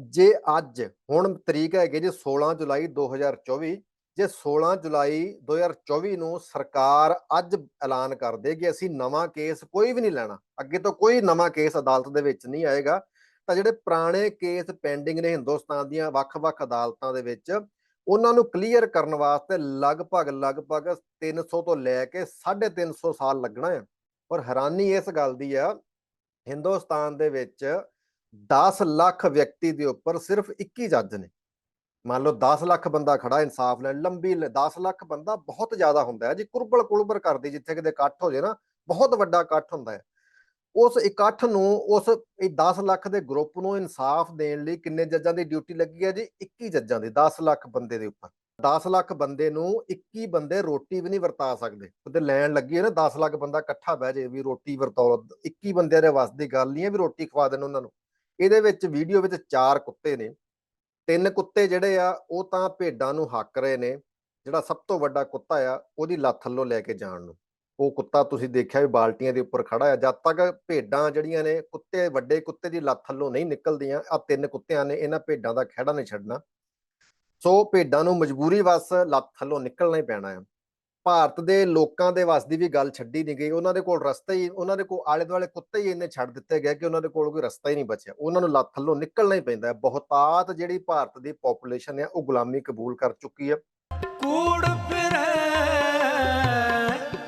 ਜੇ ਅੱਜ, ਹੁਣ ਤਰੀਕ ਹੈਗੀ ਜੀ 16 ਜੁਲਾਈ 2024 ਜੇ 16 ਜੁਲਾਈ 2024 ਨੂੰ ਸਰਕਾਰ ਅੱਜ ਐਲਾਨ ਕਰ ਦੇ ਕਿ ਅਸੀਂ ਨਵਾਂ ਕੇਸ ਕੋਈ ਵੀ ਨਹੀਂ ਲੈਣਾ, ਅੱਗੇ ਤੋਂ ਕੋਈ ਨਵਾਂ ਕੇਸ ਅਦਾਲਤ ਦੇ ਵਿੱਚ ਨਹੀਂ ਆਏਗਾ, ਤਾਂ ਜਿਹੜੇ ਪੁਰਾਣੇ ਕੇਸ ਪੈਂਡਿੰਗ ਨੇ ਹਿੰਦੁਸਤਾਨ ਦੀਆਂ ਵੱਖ-ਵੱਖ ਅਦਾਲਤਾਂ ਦੇ ਵਿੱਚ, ਉਹਨਾਂ ਨੂੰ ਕਲੀਅਰ ਕਰਨ ਵਾਸਤੇ ਲਗਭਗ ਲਗਭਗ 300 ਤੋਂ ਲੈ ਕੇ 350 ਸਾਲ ਲੱਗਣਾ ਹੈ। ਔਰ ਹੈਰਾਨੀ ਇਸ ਗੱਲ ਦੀ ਆ, ਹਿੰਦੁਸਤਾਨ ਦੇ ਵਿੱਚ 10 ਲੱਖ ਵਿਅਕਤੀ ਦੇ ਉੱਪਰ ਸਿਰਫ 21 ਜੱਜ ਨੇ। ਮੰਨ ਲਓ 10 ਲੱਖ ਬੰਦਾ ਖੜਾ, ਇਨਸਾਫ ਲੈਣ, ਲੰਬੀ 10 ਲੱਖ ਬੰਦਾ ਬਹੁਤ ਜ਼ਿਆਦਾ ਹੁੰਦਾ ਹੈ। ਜੀ ਕੁਰਬਲ ਕੁਲਬਰ ਕਰਦੀ, ਜਿੱਥੇ ਕਿਤੇ ਇਕੱਠ ਹੋ ਜੇ ਨਾ, ਬਹੁਤ ਵੱਡਾ ਇਕੱਠ ਹੁੰਦਾ ਹੈ। ਉਸ ਇਕੱਠ ਨੂੰ, ਉਸ ਇਹ 10 ਲੱਖ ਦੇ ਗਰੁੱਪ ਨੂੰ ਇਨਸਾਫ ਦੇਣ ਲਈ ਕਿੰਨੇ ਜੱਜਾਂ ਦੀ ਡਿਊਟੀ ਲੱਗੀ ਹੈ ਜੀ? 21 ਜੱਜਾਂ ਦੀ 10 ਲੱਖ ਬੰਦੇ ਦੇ ਉੱਪਰ। 10 ਲੱਖ ਬੰਦੇ ਨੂੰ 21 ਬੰਦੇ ਰੋਟੀ ਵੀ ਨਹੀਂ ਵਰਤਾ ਸਕਦੇ। ਉਹਦੇ ਲੈਣ ਲੱਗੀ ਹੈ ਨਾ 10 ਲੱਖ ਬੰਦਾ ਇਕੱਠਾ ਬਹਿ ਜੇ ਵੀ ਰੋਟੀ ਵਰਤਾਓ 21 ਬੰਦਿਆਂ ਦੇ ਵੱਸ ਦੀ ਗੱਲ ਨਹੀਂ ਹੈ ਵੀ ਰੋਟੀ ਖਵਾ ਦੇਣ ਉਹਨਾਂ ਨੂੰ। ਇਹਦੇ ਵਿੱਚ ਵੀਡੀਓ ਵਿੱਚ ਚਾਰ ਕੁੱਤੇ ਨੇ। ਤਿੰਨ ਕੁੱਤੇ ਜਿਹੜੇ ਆ, ਉਹ ਤਾਂ ਭੇਡਾਂ ਨੂੰ ਹੱਕ ਰਹੇ ਨੇ। ਜਿਹੜਾ ਸਭ ਤੋਂ ਵੱਡਾ ਕੁੱਤਾ ਆ, ਉਹਦੀ ਲੱਤ ਥੱਲੋਂ ਲੈ ਕੇ ਜਾਣ ਨੂੰ। ਉਹ ਕੁੱਤਾ ਤੁਸੀਂ ਦੇਖਿਆ ਵੀ ਬਾਲਟੀਆਂ ਦੇ ਉੱਪਰ ਖੜਾ ਆ। ਜਦ ਤੱਕ ਭੇਡਾਂ ਜਿਹੜੀਆਂ ਨੇ, ਕੁੱਤੇ, ਵੱਡੇ ਕੁੱਤੇ ਦੀ ਲੱਤ ਥੱਲੋਂ ਨਹੀਂ ਨਿਕਲਦੀਆਂ ਆ ਤਿੰਨ ਕੁੱਤਿਆਂ ਨੇ ਇਹਨਾਂ ਭੇਡਾਂ ਦਾ ਖਹਿੜਾ ਨਹੀਂ ਛੱਡਣਾ ਸੋ ਭੇਡਾਂ ਨੂੰ ਮਜਬੂਰੀ ਵਸ ਲੱਤ ਥੱਲੋਂ ਨਿਕਲਣਾ ਹੀ ਪੈਣਾ ਆ। ਭਾਰਤ ਦੇ ਲੋਕਾਂ ਦੇ ਵਸ ਦੀ ਵੀ ਗੱਲ ਛੱਡੀ ਨਹੀਂ ਗਈ। ਉਹਨਾਂ ਦੇ ਕੋਲ ਰਸਤਾ ਹੀ ਉਹਨਾਂ ਦੇ ਕੋਲ ਆਲੇ ਦੁਆਲੇ ਕੁੱਤੇ ਹੀ ਇੰਨੇ ਛੱਡ ਦਿੱਤੇ ਗਏ ਕਿ ਉਹਨਾਂ ਦੇ ਕੋਲ ਕੋਈ ਰਸਤਾ ਹੀ ਨਹੀਂ ਬਚਿਆ। ਉਹਨਾਂ ਨੂੰ ਲੱਤ ਥੱਲੋਂ ਨਿਕਲਣਾ ਹੀ ਪੈਂਦਾ ਹੈ। ਬਹੁਤਾਤ ਜਿਹੜੀ ਭਾਰਤ ਦੀ ਪੋਪੂਲੇਸ਼ਨ ਹੈ ਉਹ ਗੁਲਾਮੀ ਕਬੂਲ ਕਰ ਚੁੱਕੀ ਹੈ ਕੂੜ ਫਿਰੈ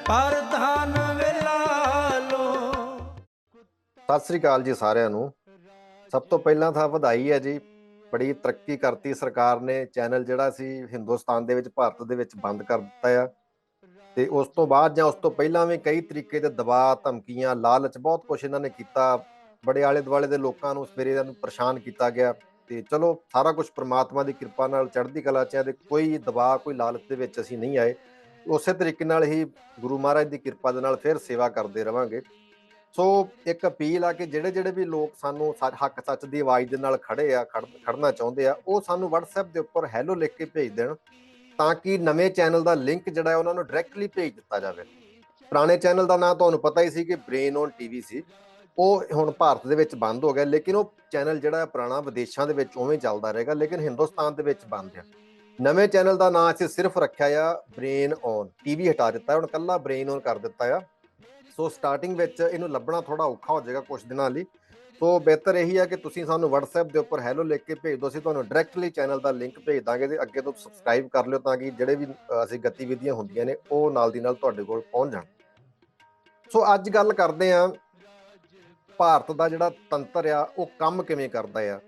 ਪਰ ਧਨ ਵੇਲਾ ਲੋ। ਸਤਿ ਸ੍ਰੀ ਅਕਾਲ ਜੀ ਸਾਰਿਆਂ ਨੂੰ। ਸਭ ਤੋਂ ਪਹਿਲਾਂ ਤਾਂ ਵਧਾਈ ਹੈ ਜੀ। ਬੜੀ ਤਰੱਕੀ ਕਰਤੀ ਸਰਕਾਰ ਨੇ। ਚੈਨਲ ਜਿਹੜਾ ਸੀ ਹਿੰਦੁਸਤਾਨ ਦੇ ਵਿੱਚ ਭਾਰਤ ਦੇ ਵਿੱਚ ਬੰਦ ਕਰ ਦਿੱਤਾ ਆ। ਤੇ ਉਸ ਤੋਂ ਬਾਅਦ ਜਾਂ ਉਸ ਤੋਂ ਪਹਿਲਾਂ ਵੀ ਕਈ ਤਰੀਕੇ ਦੇ ਦਬਾਅ, ਧਮਕੀਆਂ, ਲਾਲਚ ਬਹੁਤ ਕੁਝ ਇਹਨਾਂ ਨੇ ਕੀਤਾ। ਬੜੇ ਆਲੇ ਦੁਆਲੇ ਦੇ ਲੋਕਾਂ ਨੂੰ ਸਵੇਰੇ ਇਹਨਾਂ ਨੂੰ ਪਰੇਸ਼ਾਨ ਕੀਤਾ ਗਿਆ। ਤੇ ਚਲੋ, ਸਾਰਾ ਕੁਝ ਪ੍ਰਮਾਤਮਾ ਦੀ ਕਿਰਪਾ ਨਾਲ ਚੜ੍ਹਦੀ ਕਲਾ ਚ ਹੈ ਤੇ ਕੋਈ ਦਬਾਅ, ਕੋਈ ਲਾਲਚ ਦੇ ਵਿੱਚ ਅਸੀਂ ਨਹੀਂ ਆਏ। ਉਸੇ ਤਰੀਕੇ ਨਾਲ ਹੀ ਗੁਰੂ ਮਹਾਰਾਜ ਦੀ ਕਿਰਪਾ ਦੇ ਨਾਲ ਫਿਰ ਸੇਵਾ ਕਰਦੇ ਰਵਾਂਗੇ। ਸੋ ਇੱਕ ਅਪੀਲ ਆ ਕਿ ਜਿਹੜੇ ਜਿਹੜੇ ਵੀ ਲੋਕ ਸਾਨੂੰ ਸੱਚ- ਹੱਕ, ਸੱਚ ਦੀ ਆਵਾਜ਼ ਦੇ ਨਾਲ ਖੜੇ ਆ, ਖੜ- ਖੜਨਾ ਚਾਹੁੰਦੇ ਆ, ਉਹ ਸਾਨੂੰ WhatsApp ਦੇ ਉੱਪਰ ਹੈਲੋ ਲਿਖ ਕੇ ਭੇਜ ਦੇਣ। ਤਾਂ ਕਿ ਨਵੇਂ ਚੈਨਲ ਦਾ ਲਿੰਕ ਜਿਹੜਾ ਹੈ ਉਹਨਾਂ ਨੂੰ ਡਾਇਰੈਕਟਲੀ ਭੇਜ ਦਿੱਤਾ ਜਾਵੇ। ਪੁਰਾਣੇ ਚੈਨਲ ਦਾ ਨਾਮ ਤੁਹਾਨੂੰ ਪਤਾ ਹੀ ਸੀ ਕਿ ਬ੍ਰੇਨ ਔਨ ਟੀਵੀ ਸੀ। ਉਹ ਹੁਣ ਭਾਰਤ ਦੇ ਵਿੱਚ ਬੰਦ ਹੋ ਗਿਆ, ਲੇਕਿਨ ਉਹ ਚੈਨਲ ਜਿਹੜਾ ਪੁਰਾਣਾ ਵਿਦੇਸ਼ਾਂ ਦੇ ਵਿੱਚ ਉਵੇਂ ਚੱਲਦਾ ਰਹੇਗਾ, ਲੇਕਿਨ ਹਿੰਦੁਸਤਾਨ ਦੇ ਵਿੱਚ ਬੰਦ ਹੈ ਨਵੇਂ ਚੈਨਲ ਦਾ ਨਾਮ ਅਸੀਂ ਸਿਰਫ ਰੱਖਿਆ ਆ ਬ੍ਰੇਨ ਔਨ ਟੀਵੀ ਹਟਾ ਦਿੱਤਾ, ਹੁਣ ਕੱਲਾ ਬ੍ਰੇਨ ਔਨ ਕਰ ਦਿੱਤਾ ਆ। ਸੋ ਸਟਾਰਟਿੰਗ ਵਿੱਚ ਇਹਨੂੰ ਲੱਭਣਾ ਥੋੜਾ ਔਖਾ ਹੋ ਜਾਏਗਾ ਕੁਝ ਦਿਨਾਂ ਲਈ। ਸੋ ਬਿਹਤਰ ਇਹੀ ਹੈ ਕਿ ਤੁਸੀਂ ਸਾਨੂੰ WhatsApp ਦੇ ਉੱਪਰ ਹੈਲੋ ਲਿਖ ਕੇ ਭੇਜ ਦਿਓ। ਅਸੀਂ ਤੁਹਾਨੂੰ ਡਾਇਰੈਕਟਲੀ ਚੈਨਲ ਦਾ ਲਿੰਕ ਭੇਜ ਦਾਂਗੇ ਤੇ ਅੱਗੇ ਤੋਂ ਸਬਸਕ੍ਰਾਈਬ ਕਰ ਲਿਓ ਤਾਂ ਕਿ ਜਿਹੜੇ ਵੀ ਅਸੀਂ ਗਤੀਵਿਧੀਆਂ ਹੁੰਦੀਆਂ ਨੇ, ਉਹ ਨਾਲ ਦੀ ਨਾਲ ਤੁਹਾਡੇ ਕੋਲ ਪਹੁੰਚ ਜਾਣ। ਸੋ ਅੱਜ ਗੱਲ ਕਰਦੇ ਆਂ, ਭਾਰਤ ਦਾ ਜਿਹੜਾ ਤੰਤਰ ਆ, ਉਹ ਕੰਮ ਕਿਵੇਂ ਕਰਦਾ ਆ?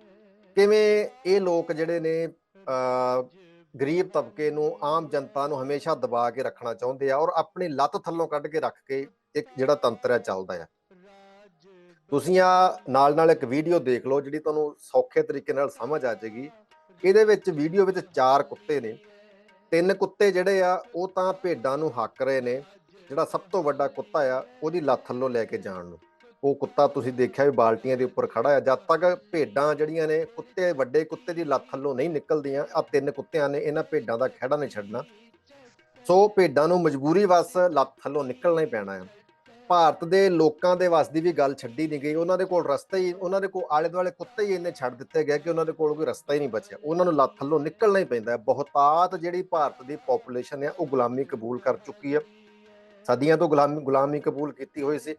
ਕਿਵੇਂ ਇਹ ਲੋਕ ਜਿਹੜੇ ਨੇ ਗਰੀਬ ਤਬਕੇ ਨੂੰ, ਆਮ ਜਨਤਾ ਨੂੰ ਹਮੇਸ਼ਾ ਦਬਾ ਕੇ ਰੱਖਣਾ ਚਾਹੁੰਦੇ ਆ ਔਰ ਆਪਣੀ ਲੱਤ ਥੱਲੋਂ ਕੱਢ ਕੇ ਰੱਖ ਕੇ ਇੱਕ ਜਿਹੜਾ ਤੰਤਰ ਆ ਚੱਲਦਾ ਆ? ਤੁਸੀਂ ਆ ਨਾਲ ਨਾਲ ਇੱਕ ਵੀਡੀਓ ਦੇਖ ਲਓ ਜਿਹੜੀ ਤੁਹਾਨੂੰ ਸੌਖੇ ਤਰੀਕੇ ਨਾਲ ਸਮਝ ਆ ਜਾਏਗੀ। ਇਹਦੇ ਵਿੱਚ ਵੀਡੀਓ ਵਿੱਚ ਚਾਰ ਕੁੱਤੇ ਨੇ। ਤਿੰਨ ਕੁੱਤੇ ਜਿਹੜੇ ਆ, ਉਹ ਤਾਂ ਭੇਡਾਂ ਨੂੰ ਹੱਕ ਰਹੇ ਨੇ। ਜਿਹੜਾ ਸਭ ਤੋਂ ਵੱਡਾ ਕੁੱਤਾ ਆ, ਉਹਦੀ ਲੱਤ ਥੱਲੋਂ ਲੈ ਕੇ ਜਾਣ ਨੂੰ। ਉਹ ਕੁੱਤਾ ਤੁਸੀਂ ਦੇਖਿਆ ਵੀ ਬਾਲਟੀਆਂ ਦੇ ਉੱਪਰ ਖੜਾ ਆ। ਜਦ ਤੱਕ ਭੇਡਾਂ ਜਿਹੜੀਆਂ ਨੇ, ਕੁੱਤੇ, ਵੱਡੇ ਕੁੱਤੇ ਦੀ ਲੱਤ ਥੱਲੋਂ ਨਹੀਂ ਨਿਕਲਦੀਆਂ ਆ ਤਿੰਨ ਕੁੱਤਿਆਂ ਨੇ ਇਹਨਾਂ ਭੇਡਾਂ ਦਾ ਖਹਿੜਾ ਨਹੀਂ ਛੱਡਣਾ। ਸੋ ਭੇਡਾਂ ਨੂੰ ਮਜਬੂਰੀ ਵਸ ਲੱਤ ਥੱਲੋਂ ਨਿਕਲਣਾ ਹੀ ਪੈਣਾ ਆ। ਭਾਰਤ ਦੇ ਲੋਕਾਂ ਦੇ ਵਸ ਦੀ ਵੀ ਗੱਲ ਛੱਡੀ ਨਹੀਂ ਗਈ। ਉਹਨਾਂ ਦੇ ਕੋਲ ਰਸਤਾ ਹੀ, ਉਹਨਾਂ ਦੇ ਕੋਲ ਆਲੇ ਦੁਆਲੇ ਕੁੱਤੇ ਹੀ ਇੰਨੇ ਛੱਡ ਦਿੱਤੇ ਗਏ ਕਿ ਉਹਨਾਂ ਦੇ ਕੋਲ ਕੋਈ ਰਸਤਾ ਹੀ ਨਹੀਂ ਬਚਿਆ। ਉਹਨਾਂ ਨੂੰ ਲੱਤ ਥੱਲੋਂ ਨਿਕਲਣਾ ਹੀ ਪੈਂਦਾ ਹੈ। ਬਹੁਤਾਤ ਜਿਹੜੀ ਭਾਰਤ ਦੀ ਪੋਪੂਲੇਸ਼ਨ ਹੈ ਉਹ ਗੁਲਾਮੀ ਕਬੂਲ ਕਰ ਚੁੱਕੀ ਹੈ ਸਦੀਆਂ ਤੋਂ ਗੁਲਾਮੀ ਗੁਲਾਮੀ ਕਬੂਲ ਕੀਤੀ ਹੋਈ ਸੀ।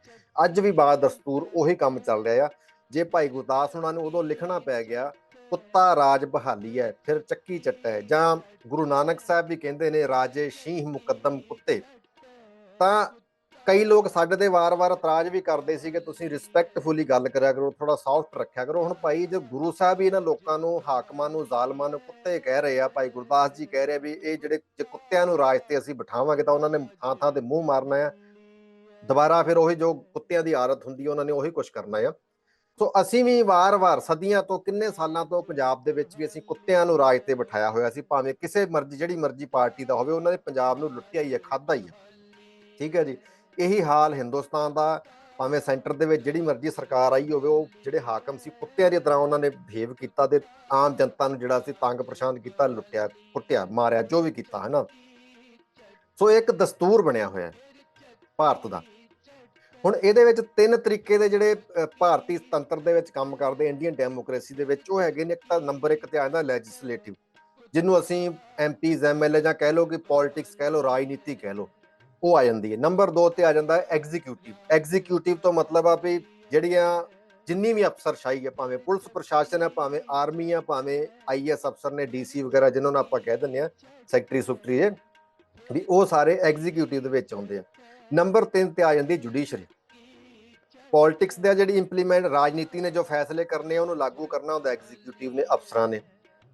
ਅੱਜ ਵੀ ਬਾਦ ਦਸਤੂਰ ਉਹੀ ਕੰਮ ਚੱਲ ਰਿਹਾ ਆ। ਜੇ ਭਾਈ ਗੁਰਦਾਸ ਉਹਨਾਂ ਨੂੰ ਉਦੋਂ ਲਿਖਣਾ ਪੈ ਗਿਆ, ਕੁੱਤਾ ਰਾਜ ਬਹਾਲੀ ਹੈ, ਫਿਰ ਚੱਕੀ ਚੱਟਾ ਹੈ। ਜਾਂ ਗੁਰੂ ਨਾਨਕ ਸਾਹਿਬ ਵੀ ਕਹਿੰਦੇ ਨੇ, ਰਾਜੇ ਸ਼ੀਹ ਮੁਕੱਦਮ ਕੁੱਤੇ। ਤਾਂ ਕਈ ਲੋਕ ਸਾਡੇ ਤੇ ਵਾਰ-ਵਾਰ ਇਤਰਾਜ਼ ਵੀ ਕਰਦੇ ਸੀ ਕਿ ਤੁਸੀਂ ਰਿਸਪੈਕਟਫੁਲੀ ਗੱਲ ਕਰਿਆ ਕਰੋ ਥੋੜਾ ਸੌਫਟ ਰੱਖਿਆ ਕਰੋ। ਹੁਣ ਭਾਈ ਜੋ ਗੁਰੂ ਸਾਹਿਬ ਹੀ ਇਹਨਾਂ ਲੋਕਾਂ ਨੂੰ, ਹਾਕਮਾਂ ਨੂੰ, ਜ਼ਾਲਮਾਂ ਨੂੰ ਕੁੱਤੇ ਕਹਿ ਰਹੇ ਆ, ਭਾਈ ਗੁਰਦਾਸ ਜੀ ਕਹਿ ਰਹੇ ਵੀ ਇਹ ਜਿਹੜੇ ਜੇ ਕੁੱਤਿਆਂ ਨੂੰ ਰਾਜ ਤੇ ਅਸੀਂ ਬਿਠਾਵਾਂਗੇ ਤਾਂ ਉਹਨਾਂ ਨੇ ਥਾਂ ਥਾਂ ਤੇ ਮੂੰਹ ਮਾਰਨਾ ਆ। ਦੁਬਾਰਾ ਫਿਰ ਉਹੀ ਜੋ ਕੁੱਤਿਆਂ ਦੀ ਆਦਤ ਹੁੰਦੀ ਉਹਨਾਂ ਨੇ ਉਹੀ ਕੁਝ ਕਰਨਾ ਆ। ਸੋ ਅਸੀਂ ਵੀ ਵਾਰ-ਵਾਰ ਸਦੀਆਂ ਤੋਂ, ਕਿੰਨੇ ਸਾਲਾਂ ਤੋਂ ਪੰਜਾਬ ਦੇ ਵਿੱਚ ਵੀ ਅਸੀਂ ਕੁੱਤਿਆਂ ਨੂੰ ਰਾਜ ਤੇ ਬਿਠਾਇਆ ਹੋਇਆ ਸੀ, ਭਾਵੇਂ ਕਿਸੇ ਮਰਜ਼ੀ, ਜਿਹੜੀ ਮਰਜ਼ੀ ਪਾਰਟੀ ਦਾ ਹੋਵੇ, ਉਹਨਾਂ ਨੇ ਪੰਜਾਬ ਨੂੰ ਲੁੱਟਿਆ ਹੀ ਹੈ ਖਾਦਾ ਹੀ ਆ। ਠੀਕ ਹੈ ਜੀ? ਇਹੀ ਹਾਲ ਹਿੰਦੁਸਤਾਨ ਦਾ, ਭਾਵੇਂ ਸੈਂਟਰ ਦੇ ਵਿੱਚ ਜਿਹੜੀ ਮਰਜ਼ੀ ਸਰਕਾਰ ਆਈ ਹੋਵੇ, ਉਹ ਜਿਹੜੇ ਹਾਕਮ ਸੀ, ਕੁੱਤਿਆਂ ਦੀ ਤਰ੍ਹਾਂ ਉਹਨਾਂ ਨੇ ਬਿਹੇਵ ਕੀਤਾ ਤੇ ਆਮ ਜਨਤਾ ਨੂੰ ਜਿਹੜਾ ਸੀ ਤੰਗ ਪਰੇਸ਼ਾਨ ਕੀਤਾ, ਲੁੱਟਿਆ, ਕੁੱਟਿਆ, ਮਾਰਿਆ, ਜੋ ਵੀ ਕੀਤਾ ਹੈ ਨਾ ਸੋ ਇੱਕ ਦਸਤੂਰ ਬਣਿਆ ਹੋਇਆ ਹੈ ਭਾਰਤ ਦਾ। ਹੁਣ ਇਹਦੇ ਵਿੱਚ ਤਿੰਨ ਤਰੀਕੇ ਦੇ ਜਿਹੜੇ ਭਾਰਤੀ ਤੰਤਰ ਦੇ ਵਿੱਚ ਕੰਮ ਕਰਦੇ, ਇੰਡੀਅਨ ਡੈਮੋਕ੍ਰੇਸੀ ਦੇ ਵਿੱਚ ਉਹ ਹੈਗੇ ਨੇ, ਇੱਕ ਤਾਂ ਨੰਬਰ 1 ਤੇ ਆ ਜਾਂਦਾ ਲੈਜਿਸਲੇਟਿਵ ਜਿਹਨੂੰ ਅਸੀਂ ਐਮਪੀਜ਼ ਐਮਐਲਏ ਜਾਂ ਕਹਿ ਲਓ ਕਿ ਪੋਲਿਟਿਕਸ ਕਹਿ ਲਓ, ਰਾਜਨੀਤੀ ਕਹਿ ਲਓ। ਉਹ ਆ ਜਾਂਦੀ ਹੈ। ਨੰਬਰ 2 ਤੇ ਆ ਜਾਂਦਾ ਹੈ ਐਗਜ਼ੀਕਿਊਟਿਵ ਐਗਜ਼ੀਕਿਊਟਿਵ ਤੋਂ ਮਤਲਬ ਆ ਵੀ ਜਿਹੜੀਆਂ ਜਿੰਨੀ ਵੀ ਅਫਸਰਸ਼ਾਹੀ ਹੈ ਭਾਵੇਂ ਪੁਲਿਸ ਪ੍ਰਸ਼ਾਸਨ ਹੈ ਭਾਵੇਂ ਆਰਮੀ ਹੈ ਭਾਵੇਂ ਆਈਐਸ ਅਫਸਰ ਨੇ ਡੀਸੀ ਵਗੈਰਾ ਜਿਨ੍ਹਾਂ ਨੂੰ ਆਪਾਂ ਕਹਿ ਦਿੰਦੇ ਆ, ਸੈਕਟਰੀ, ਸੁਕਟਰੀ ਹੈ ਵੀ ਉਹ ਸਾਰੇ ਐਗਜ਼ੀਕਿਊਟਿਵ ਦੇ ਵਿੱਚ ਆਉਂਦੇ ਆ। ਨੰਬਰ 3 ਤੇ ਆ ਜਾਂਦੀ ਜੁਡੀਸ਼ਰੀ ਪੋਲਿਟਿਕਸ ਦਾ ਜਿਹੜੀ ਇੰਪਲੀਮੈਂਟ ਰਾਜਨੀਤੀ ਨੇ ਜੋ ਫੈਸਲੇ ਕਰਨੇ ਉਹਨੂੰ ਲਾਗੂ ਕਰਨਾ ਹੁੰਦਾ ਐਗਜ਼ੀਕਿਊਟਿਵ ਨੇ, ਅਫਸਰਾਂ ਨੇ।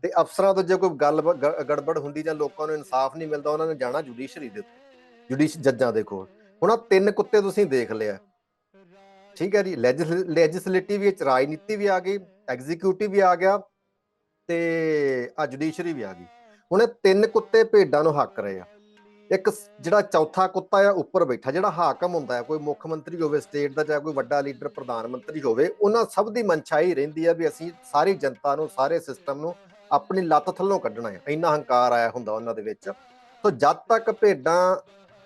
ਤੇ ਅਫਸਰਾਂ ਤੋਂ ਜੇ ਕੋਈ ਗੱਲ ਗੜਬੜ ਹੁੰਦੀ ਜਾਂ ਲੋਕਾਂ ਨੂੰ ਇਨਸਾਫ ਨਹੀਂ ਮਿਲਦਾ, ਉਹਨਾਂ ਨੇ ਜਾਣਾ ਜੁਡੀਸ਼ਰੀ ਦੇ ਉੱਤੇ। ਜੁਡੀਸ਼ ਜੱਜਾਂ ਦੇ ਕੋਲ। ਹੁਣ ਆਹ ਤਿੰਨ ਕੁੱਤੇ ਤੁਸੀਂ ਦੇਖ ਲਿਆ। ਠੀਕ ਹੈ ਜੀ ਲੈਜਿਸਲੇਟਿਵ ਵਿੱਚ ਰਾਜਨੀਤੀ ਵੀ ਆ ਗਈ ਐਗਜ਼ੀਕਿਊਟਿਵ ਵੀ ਆ ਗਿਆ ਤੇ ਆ ਜੁਡੀਸ਼ਰੀ ਵੀ ਆ ਗਈ। ਹੁਣ ਇਹ ਤਿੰਨ ਕੁੱਤੇ ਭੇਡਾਂ ਨੂੰ ਹੱਕ ਰਹੇ ਆ। ਇੱਕ ਜਿਹੜਾ ਚੌਥਾ ਕੁੱਤਾ ਆ, ਉੱਪਰ ਬੈਠਾ, ਜਿਹੜਾ ਹਾਕਮ ਹੁੰਦਾ ਹੈ ਕੋਈ ਮੁੱਖ ਮੰਤਰੀ ਹੋਵੇ ਸਟੇਟ ਦਾ ਚਾਹੇ ਕੋਈ ਵੱਡਾ ਲੀਡਰ ਪ੍ਰਧਾਨ ਮੰਤਰੀ ਹੋਵੇ, ਉਹਨਾਂ ਸਭ ਦੀ ਮਨਸ਼ਾ ਹੀ ਰਹਿੰਦੀ ਆ ਵੀ ਅਸੀਂ ਸਾਰੀ ਜਨਤਾ ਨੂੰ, ਸਾਰੇ ਸਿਸਟਮ ਨੂੰ ਆਪਣੀ ਲੱਤ ਥੱਲੋਂ ਕੱਢਣਾ ਹੈ ਇੰਨਾ ਹੰਕਾਰ ਆਇਆ ਹੁੰਦਾ ਉਹਨਾਂ ਦੇ ਵਿੱਚ। ਸੋ ਜਦ ਤੱਕ ਭੇਡਾਂ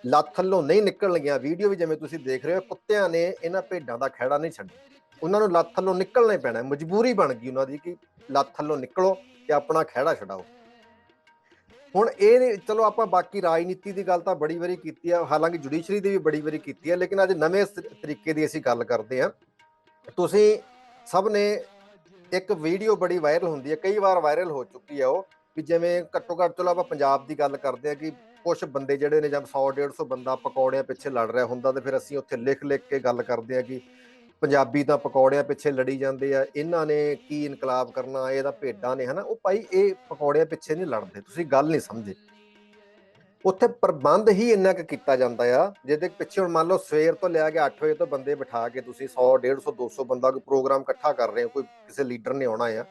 ਲੱਤ ਥੱਲੋਂ ਨਹੀਂ ਨਿਕਲਣਗੀਆਂ ਵੀਡੀਓ ਵੀ ਜਿਵੇਂ ਤੁਸੀਂ ਦੇਖ ਰਹੇ ਹੋ, ਕੁੱਤਿਆਂ ਨੇ ਇਹਨਾਂ ਭੇਡਾਂ ਦਾ ਖਹਿੜਾ ਨਹੀਂ ਛੱਡਿਆ। ਉਹਨਾਂ ਨੂੰ ਲੱਤ ਥੱਲੋਂ ਨਿਕਲਣਾ ਹੀ ਪੈਣਾ। ਮਜਬੂਰੀ ਬਣ ਗਈ ਉਹਨਾਂ ਦੀ ਕਿ ਲੱਤ ਥੱਲੋਂ ਨਿਕਲੋ ਤੇ ਆਪਣਾ ਖਹਿੜਾ ਛਡਾਓ। ਹੁਣ ਇਹ ਨੀ- ਚਲੋ ਆਪਾਂ ਬਾਕੀ ਰਾਜਨੀਤੀ ਦੀ ਗੱਲ ਤਾਂ ਬੜੀ ਵਾਰੀ ਕੀਤੀ ਆ, ਹਾਲਾਂਕਿ ਜੁਡੀਸ਼ਰੀ ਦੀ ਵੀ ਬੜੀ ਵਾਰੀ ਕੀਤੀ ਆ, ਲੇਕਿਨ ਅੱਜ ਨਵੇਂ ਸ- ਤਰੀਕੇ ਦੀ ਅਸੀਂ ਗੱਲ ਕਰਦੇ ਆ ਤੁਸੀਂ ਸਭ ਨੇ ਇੱਕ ਵੀਡੀਓ ਬੜੀ ਵਾਇਰਲ ਹੁੰਦੀ ਹੈ, ਕਈ ਵਾਰ ਵਾਇਰਲ ਹੋ ਚੁੱਕੀ ਹੈ ਉਹ, ਵੀ ਜਿਵੇਂ ਘੱਟੋ ਘੱਟ ਚਲੋ ਆਪਾਂ ਪੰਜਾਬ ਦੀ ਗੱਲ ਕਰਦੇ ਆ ਕਿ ਕੁਝ ਬੰਦੇ ਜਿਹੜੇ ਨੇ ਜਦ 100 150 ਬੰਦਾ ਪਕੌੜਿਆਂ ਪਿੱਛੇ ਲੜ ਰਿਹਾ ਹੁੰਦਾ ਤੇ ਫਿਰ ਅਸੀਂ ਉੱਥੇ ਲਿਖ ਲਿਖ ਕੇ ਗੱਲ ਕਰਦੇ ਆ ਕਿ ਪੰਜਾਬੀ ਤਾਂ ਪਕੌੜਿਆਂ ਪਿੱਛੇ ਲੜੀ ਜਾਂਦੇ ਆ, ਇਹਨਾਂ ਨੇ ਕੀ ਇਨਕਲਾਬ ਕਰਨਾ, ਇਹਦਾ ਭੇਡਾਂ ਨੇ, ਹਨਾ? ਉਹ ਭਾਈ ਇਹ ਪਕੌੜਿਆਂ ਪਿੱਛੇ ਨਹੀਂ ਲੜਦੇ, ਤੁਸੀਂ ਗੱਲ ਨਹੀਂ ਸਮਝੇ। ਉੱਥੇ ਪ੍ਰਬੰਧ ਹੀ ਇੰਨਾ ਕੁ ਕੀਤਾ ਜਾਂਦਾ ਆ, ਜਿਹਦੇ ਪਿੱਛੇ ਹੁਣ ਮੰਨ ਲਓ ਸਵੇਰ ਤੋਂ ਲਿਆ ਕੇ 8 ਵਜੇ ਤੋਂ ਬੰਦੇ ਬਿਠਾ ਕੇ ਤੁਸੀਂ 100 150 200 ਬੰਦਾ ਕੋਈ ਪ੍ਰੋਗਰਾਮ ਇਕੱਠਾ ਕਰ ਰਹੇ ਹੋ, ਕੋਈ ਕਿਸੇ ਲੀਡਰ ਨੇ ਆਉਣਾ ਆ,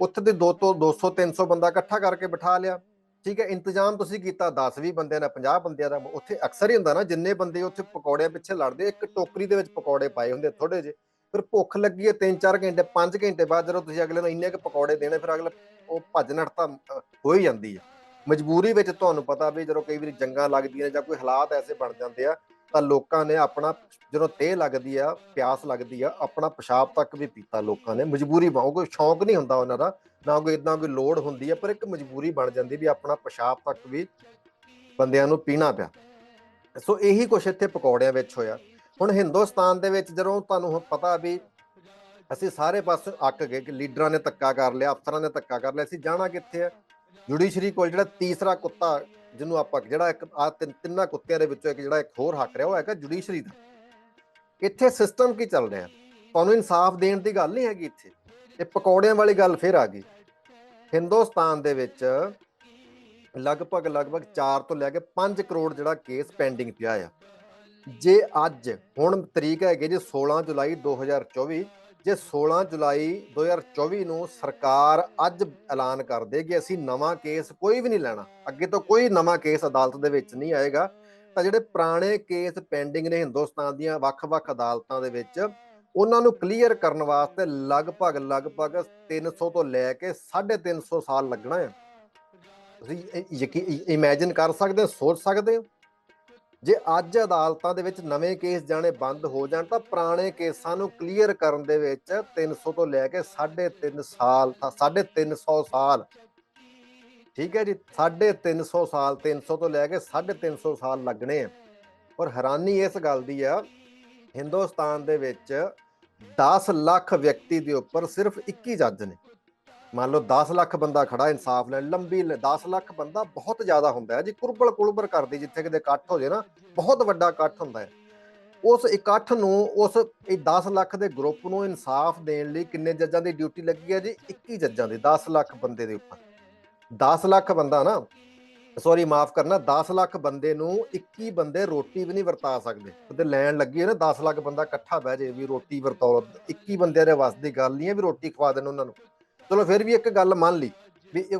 ਉੱਥੇ ਦੇ 2 ਤੋਂ 200 300 ਬੰਦਾ ਇਕੱਠਾ ਕਰਕੇ ਬਿਠਾ ਲਿਆ। ਠੀਕ ਹੈ, ਇੰਤਜ਼ਾਮ ਤੁਸੀਂ ਕੀਤਾ 10 20 ਬੰਦਿਆਂ ਦਾ 50 ਬੰਦਿਆਂ ਦਾ, ਉੱਥੇ ਅਕਸਰ ਹੀ ਹੁੰਦਾ ਨਾ, ਜਿੰਨੇ ਬੰਦੇ ਉੱਥੇ ਪਕੌੜਿਆਂ ਪਿੱਛੇ ਲੜਦੇ, ਇੱਕ ਟੋਕਰੀ ਦੇ ਵਿੱਚ ਪਕੌੜੇ ਪਾਏ ਹੁੰਦੇ ਥੋੜੇ ਜਿਹੇ, ਫਿਰ ਭੁੱਖ ਲੱਗੀ ਹੈ 3-4 ਘੰਟੇ 5 ਘੰਟੇ ਬਾਅਦ ਜਦੋਂ ਤੁਸੀਂ ਅਗਲੇ ਨੂੰ ਇੰਨੇ ਕੁ ਪਕੌੜੇ ਦੇਣੇ, ਫਿਰ ਅਗਲਾ, ਉਹ ਭੱਜ ਨੱਠ ਤਾਂ ਹੋ ਹੀ ਜਾਂਦੀ ਹੈ। ਮਜਬੂਰੀ ਵਿੱਚ ਤੁਹਾਨੂੰ ਪਤਾ ਵੀ ਜਦੋਂ ਕਈ ਵਾਰੀ ਜੰਗਾਂ ਲੱਗਦੀਆਂ ਜਾਂ ਕੋਈ ਹਾਲਾਤ ਐਸੇ ਬਣ ਜਾਂਦੇ ਆ ਤਾਂ ਲੋਕਾਂ ਨੇ ਆਪਣਾ, ਜਦੋਂ ਤੇਹ ਲੱਗਦੀ ਆ, ਪਿਆਸ ਲੱਗਦੀ ਆ, ਆਪਣਾ ਪਿਸ਼ਾਬ ਤੱਕ ਵੀ ਪੀਤਾ ਲੋਕਾਂ ਨੇ। ਮਜਬੂਰੀ ਬਣ, ਕੋਈ ਸ਼ੌਂਕ ਨਹੀਂ ਹੁੰਦਾ ਉਹਨਾਂ ਦਾ, ਨਾ ਕੋਈ ਇਦਾਂ ਕੋਈ ਲੋੜ ਹੁੰਦੀ ਹੈ ਪਰ ਇੱਕ ਮਜਬੂਰੀ ਬਣ ਜਾਂਦੀ ਵੀ ਆਪਣਾ ਪਿਸ਼ਾਬ ਤੱਕ ਵੀ ਬੰਦਿਆਂ ਨੂੰ ਪੀਣਾ ਪਿਆ। ਸੋ ਇਹੀ ਕੁਛ ਇੱਥੇ ਪਕੌੜਿਆਂ ਵਿੱਚ ਹੋਇਆ। ਹੁਣ ਹਿੰਦੁਸਤਾਨ ਦੇ ਵਿੱਚ ਜਦੋਂ ਤੁਹਾਨੂੰ ਪਤਾ ਵੀ ਅਸੀਂ ਸਾਰੇ ਪਾਸੇ ਅੱਕ ਗਏ ਕਿ ਲੀਡਰਾਂ ਨੇ ਧੱਕਾ ਕਰ ਲਿਆ, ਅਫਸਰਾਂ ਨੇ ਧੱਕਾ ਕਰ ਲਿਆ, ਅਸੀਂ ਜਾਣਾ ਕਿੱਥੇ ਆ? ਜੁਡੀਸ਼ਰੀ ਕੋਲ ਜਿਹੜਾ ਤੀਸਰਾ ਕੁੱਤਾ ਜਿਹਨੂੰ ਆਪਾਂ ਜਿਹੜਾ ਇੱਕ ਆ ਤਿੰਨਾਂ ਕੁੱਤਿਆਂ ਦੇ ਵਿੱਚੋਂ ਇੱਕ ਜਿਹੜਾ ਇੱਕ ਹੋਰ ਹੱਕ ਰਿਹਾ, ਉਹ ਹੈਗਾ ਜੁਡੀਸ਼ਰੀ ਦਾ। ਇੱਥੇ ਸਿਸਟਮ ਕੀ ਚੱਲ ਰਿਹਾ? ਤੁਹਾਨੂੰ ਇਨਸਾਫ ਦੇਣ ਦੀ ਗੱਲ ਨਹੀਂ ਹੈਗੀ ਇੱਥੇ। ਇਹ ਪਕੌੜਿਆਂ ਵਾਲੀ ਗੱਲ ਫਿਰ ਆ ਗਈ। ਹਿੰਦੁਸਤਾਨ ਦੇ ਵਿੱਚ ਲਗਭਗ ਲਗਭਗ 4 ਤੋਂ ਲੈ ਕੇ 5 ਕਰੋੜ ਜਿਹੜਾ ਕੇਸ ਪੈਂਡਿੰਗ ਪਿਆ ਆ। ਜੇ ਅੱਜ, ਹੁਣ ਤਰੀਕ ਹੈਗੀ ਜੀ 16 ਜੁਲਾਈ 2024 ਜੇ 16 ਜੁਲਾਈ 2024 ਨੂੰ ਸਰਕਾਰ ਅੱਜ ਐਲਾਨ ਕਰ ਦੇ ਕਿ ਅਸੀਂ ਨਵਾਂ ਕੇਸ ਕੋਈ ਵੀ ਨਹੀਂ ਲੈਣਾ। ਅੱਗੇ ਤੋਂ ਕੋਈ ਨਵਾਂ ਕੇਸ ਅਦਾਲਤ ਦੇ ਵਿੱਚ ਨਹੀਂ ਆਏਗਾ। ਤਾਂ ਜਿਹੜੇ ਪੁਰਾਣੇ ਕੇਸ ਪੈਂਡਿੰਗ ਨੇ ਹਿੰਦੁਸਤਾਨ ਦੀਆਂ ਵੱਖ-ਵੱਖ ਅਦਾਲਤਾਂ ਦੇ ਵਿੱਚ, ਉਹਨਾਂ ਨੂੰ ਕਲੀਅਰ ਕਰਨ ਵਾਸਤੇ ਲਗਭਗ ਲਗਭਗ 300 ਤੋਂ ਲੈ ਕੇ 350 ਸਾਲ ਲੱਗਣਾ ਹੈ। ਤੁਸੀਂ ਯਕੀਨ ਇਮੇਜਿਨ ਕਰ ਸਕਦੇ ਹੋ, ਸੋਚ ਸਕਦੇ ਹੋ? ਜੇ ਅੱਜ ਅਦਾਲਤਾਂ ਦੇ ਵਿੱਚ ਨਵੇਂ ਕੇਸ ਜਾਣੇ ਬੰਦ ਹੋ ਜਾਣ, ਤਾਂ ਪੁਰਾਣੇ ਕੇਸਾਂ ਨੂੰ ਕਲੀਅਰ ਕਰਨ ਦੇ ਵਿੱਚ 300 ਤੋਂ ਲੈ ਕੇ 3.5 ਸਾਲ ਤਾਂ 350 ਸਾਲ। ਠੀਕ ਹੈ ਜੀ 350 ਸਾਲ 300 ਤੋਂ ਲੈ ਕੇ 350 ਸਾਲ ਲੱਗਣੇ ਆ। ਔਰ ਹੈਰਾਨੀ ਇਸ ਗੱਲ ਦੀ ਆ, ਹਿੰਦੁਸਤਾਨ ਦੇ ਵਿੱਚ 10 ਲੱਖ ਵਿਅਕਤੀ ਦੇ ਉੱਪਰ ਸਿਰਫ 21 ਜੱਜ ਨੇ। ਮੰਨ ਲਓ 10 ਲੱਖ ਬੰਦਾ ਖੜਾ, ਇਨਸਾਫ ਲੈਣ ਲੰਬੀ ਲ- 10 ਲੱਖ ਬੰਦਾ ਬਹੁਤ ਜ਼ਿਆਦਾ ਹੁੰਦਾ ਹੈ। ਜੀ ਕੁਰਬਲ ਕੁਲਬਰ ਕਰਦੀ, ਜਿੱਥੇ ਕਿਤੇ ਇਕੱਠ ਹੋ ਜੇ ਨਾ, ਬਹੁਤ ਵੱਡਾ ਇਕੱਠ ਹੁੰਦਾ ਹੈ। ਉਸ ਇਕੱਠ ਨੂੰ, ਉਸ ਇਹ 10 ਲੱਖ ਦੇ ਗਰੁੱਪ ਨੂੰ ਇਨਸਾਫ ਦੇਣ ਲਈ ਕਿੰਨੇ ਜੱਜਾਂ ਦੀ ਡਿਊਟੀ ਲੱਗੀ ਹੈ ਜੀ? 21 ਜੱਜਾਂ ਦੀ 10 ਲੱਖ ਬੰਦੇ ਦੇ ਉੱਪਰ। 10 ਲੱਖ ਬੰਦਾ ਨਾ ਸੌਰੀ ਮਾਫ ਕਰਨਾ 10 ਲੱਖ ਬੰਦੇ ਨੂੰ 21 ਬੰਦੇ ਰੋਟੀ ਵੀ ਨਹੀਂ ਵਰਤਾ ਸਕਦੇ। ਤੇ ਲੈਣ ਲੱਗੀ ਹੈ ਨਾ 10 ਲੱਖ ਬੰਦਾ ਇਕੱਠਾ ਬਹਿ ਜੇ ਵੀ ਰੋਟੀ ਵਰਤਾਓ 21 ਬੰਦਿਆਂ ਦੇ ਵੱਸ ਦੀ ਗੱਲ ਨਹੀਂ ਹੈ ਵੀ ਰੋਟੀ ਖਵਾ ਦੇਣ ਉਹਨਾਂ ਨੂੰ। ਚਲੋ ਫਿਰ ਵੀ ਇੱਕ ਗੱਲ ਮੰਨ ਲਈ ਵੀ ਇਹ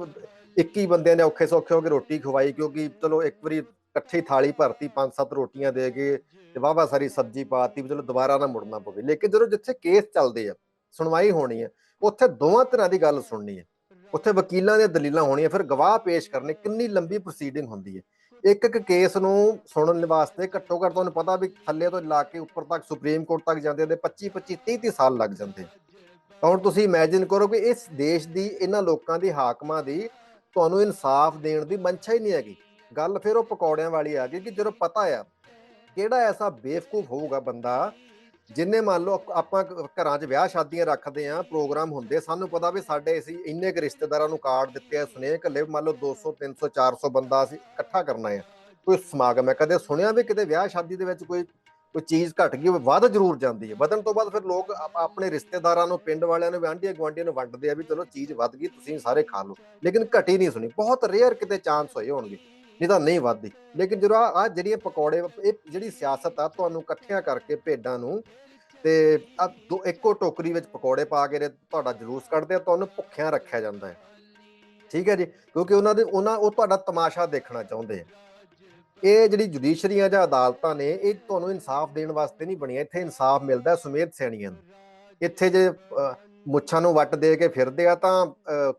21 ਬੰਦਿਆਂ ਨੇ ਔਖੇ ਸੌਖੇ ਹੋ ਕੇ ਰੋਟੀ ਖਵਾਈ ਕਿਉਂਕਿ ਚਲੋ ਇੱਕ ਵਾਰੀ ਇਕੱਠੀ ਥਾਲੀ ਭਰਤੀ ਪੰਜ ਸੱਤ ਰੋਟੀਆਂ ਦੇ ਕੇ ਤੇ ਵਾਵਾ ਸਾਰੀ ਸਬਜ਼ੀ ਪਾਤੀ ਵੀ ਚਲੋ ਦੁਬਾਰਾ ਨਾ ਮੁੜਨਾ ਪਵੇ। ਲੇਕਿਨ ਜਦੋਂ ਜਿੱਥੇ ਕੇਸ ਚੱਲਦੇ ਆ, ਸੁਣਵਾਈ ਹੋਣੀ ਹੈ ਉੱਥੇ ਦੋਵਾਂ ਤਰ੍ਹਾਂ ਦੀ ਗੱਲ ਸੁਣਨੀ ਹੈ ਉੱਥੇ ਵਕੀਲਾਂ ਦੀਆਂ ਦਲੀਲਾਂ ਹੋਣੀਆਂ, ਫਿਰ ਗਵਾਹ ਪੇਸ਼ ਕਰਨੇ, ਕਿੰਨੀ ਲੰਬੀ ਪ੍ਰੋਸੀਡਿੰਗ ਹੁੰਦੀ ਹੈ ਇੱਕ ਇੱਕ ਕੇਸ ਨੂੰ ਸੁਣਨ ਵਾਸਤੇ ਘੱਟੋ ਘੱਟ ਤੁਹਾਨੂੰ ਪਤਾ ਵੀ ਥੱਲੇ ਤੋਂ ਲਾ ਕੇ ਉੱਪਰ ਤੱਕ, ਸੁਪਰੀਮ ਕੋਰਟ ਤੱਕ ਜਾਂਦੇ ਤੇ 25 25 30 30 ਸਾਲ ਲੱਗ ਜਾਂਦੇ ਤਾਂ ਹੁਣ ਤੁਸੀਂ ਇਮੇਜਿਨ ਕਰੋ ਕਿ ਇਸ ਦੇਸ਼ ਦੀ, ਇਹਨਾਂ ਲੋਕਾਂ ਦੀ, ਹਾਕਮਾਂ ਦੀ ਤੁਹਾਨੂੰ ਇਨਸਾਫ ਦੇਣ ਦੀ ਮਨਸ਼ਾ ਹੀ ਨਹੀਂ ਹੈਗੀ। ਗੱਲ ਫਿਰ ਉਹ ਪਕੌੜਿਆਂ ਵਾਲੀ ਆ ਗਈ ਕਿ ਜਦੋਂ ਪਤਾ ਆ, ਕਿਹੜਾ ਐਸਾ ਬੇਵਕੂਫ ਹੋਊਗਾ ਬੰਦਾ ਜਿੰਨੇ ਮੰਨ ਲਓ ਆਪਾਂ ਘਰਾਂ 'ਚ ਵਿਆਹ ਸ਼ਾਦੀਆਂ ਰੱਖਦੇ ਆ, ਪ੍ਰੋਗਰਾਮ ਹੁੰਦੇ, ਸਾਨੂੰ ਪਤਾ ਵੀ ਸਾਡੇ ਅਸੀਂ ਇੰਨੇ ਕੁ ਰਿਸ਼ਤੇਦਾਰਾਂ ਨੂੰ ਕਾਰਡ ਦਿੱਤੇ ਆ, ਸੁਨੇਹ ਘੱਲੇ ਮੰਨ ਲਓ 200 300 400 ਬੰਦਾ ਅਸੀਂ ਇਕੱਠਾ ਕਰਨਾ ਆ। ਕੋਈ ਸਮਾਗਮ ਹੈ, ਕਦੇ ਸੁਣਿਆ ਵੀ ਕਿਤੇ ਵਿਆਹ ਸ਼ਾਦੀ ਦੇ ਵਿੱਚ ਕੋਈ ਕੋਈ ਚੀਜ਼ ਘਟ ਗਈ ਹੋਵੇ ਵੱਧ ਜ਼ਰੂਰ ਜਾਂਦੀ ਹੈ। ਵਧਣ ਤੋਂ ਬਾਅਦ ਫਿਰ ਲੋਕ ਆਪਣੇ ਰਿਸ਼ਤੇਦਾਰਾਂ ਨੂੰ, ਪਿੰਡ ਵਾਲਿਆਂ ਨੂੰ ਆਂਢੀਆਂ ਗੁਆਂਢੀਆਂ ਨੂੰ ਵੰਡਦੇ ਆ ਵੀ ਚਲੋ ਚੀਜ਼ ਵੱਧ ਗਈ, ਤੁਸੀਂ ਸਾਰੇ ਖਾ ਲਓ। ਲੇਕਿਨ ਘਟੀ ਨਹੀਂ ਸੁਣੀ। ਬਹੁਤ ਰੇਅਰ ਕਿਤੇ ਚਾਂਸ ਹੋਏ ਹੋਣਗੇ, ਨਹੀਂ ਤਾਂ ਨਹੀਂ ਵੱਧਦੀ। ਲੇਕਿਨ ਜਦੋਂ ਆ ਜਿਹੜੀਆਂ ਪਕੌੜੇ, ਇਹ ਜਿਹੜੀ ਸਿਆਸਤ ਆ, ਤੁਹਾਨੂੰ ਇਕੱਠਿਆਂ ਕਰਕੇ ਭੇਡਾਂ ਨੂੰ ਤੇ ਆ ਦੋ, ਇੱਕੋ ਟੋਕਰੀ ਵਿੱਚ ਪਕੌੜੇ ਪਾ ਕੇ ਤੁਹਾਡਾ ਜਲੂਸ ਕੱਢਦੇ ਆ, ਤੁਹਾਨੂੰ ਭੁੱਖਿਆਂ ਰੱਖਿਆ ਜਾਂਦਾ ਹੈ। ਠੀਕ ਹੈ ਜੀ? ਕਿਉਂਕਿ ਉਹਨਾਂ ਦੇ, ਉਹਨਾਂ, ਉਹ ਤੁਹਾਡਾ ਤਮਾਸ਼ਾ ਦੇਖਣਾ ਚਾਹੁੰਦੇ ਆ। ਇਹ ਜਿਹੜੀ ਜੁਡੀਸ਼ਰੀਆਂ ਜਾਂ ਅਦਾਲਤਾਂ ਨੇ, ਇਹ ਤੁਹਾਨੂੰ ਇਨਸਾਫ ਦੇਣ ਵਾਸਤੇ ਨਹੀਂ ਬਣੀਆਂ। ਇੱਥੇ ਇਨਸਾਫ ਮਿਲਦਾ ਸੁਮੇਧ ਸੈਣੀਆਂ ਨੂੰ। ਇੱਥੇ ਜੇ ਮੁੱਛਾਂ ਨੂੰ ਵੱਟ ਦੇ ਕੇ ਫਿਰਦੇ ਆ ਤਾਂ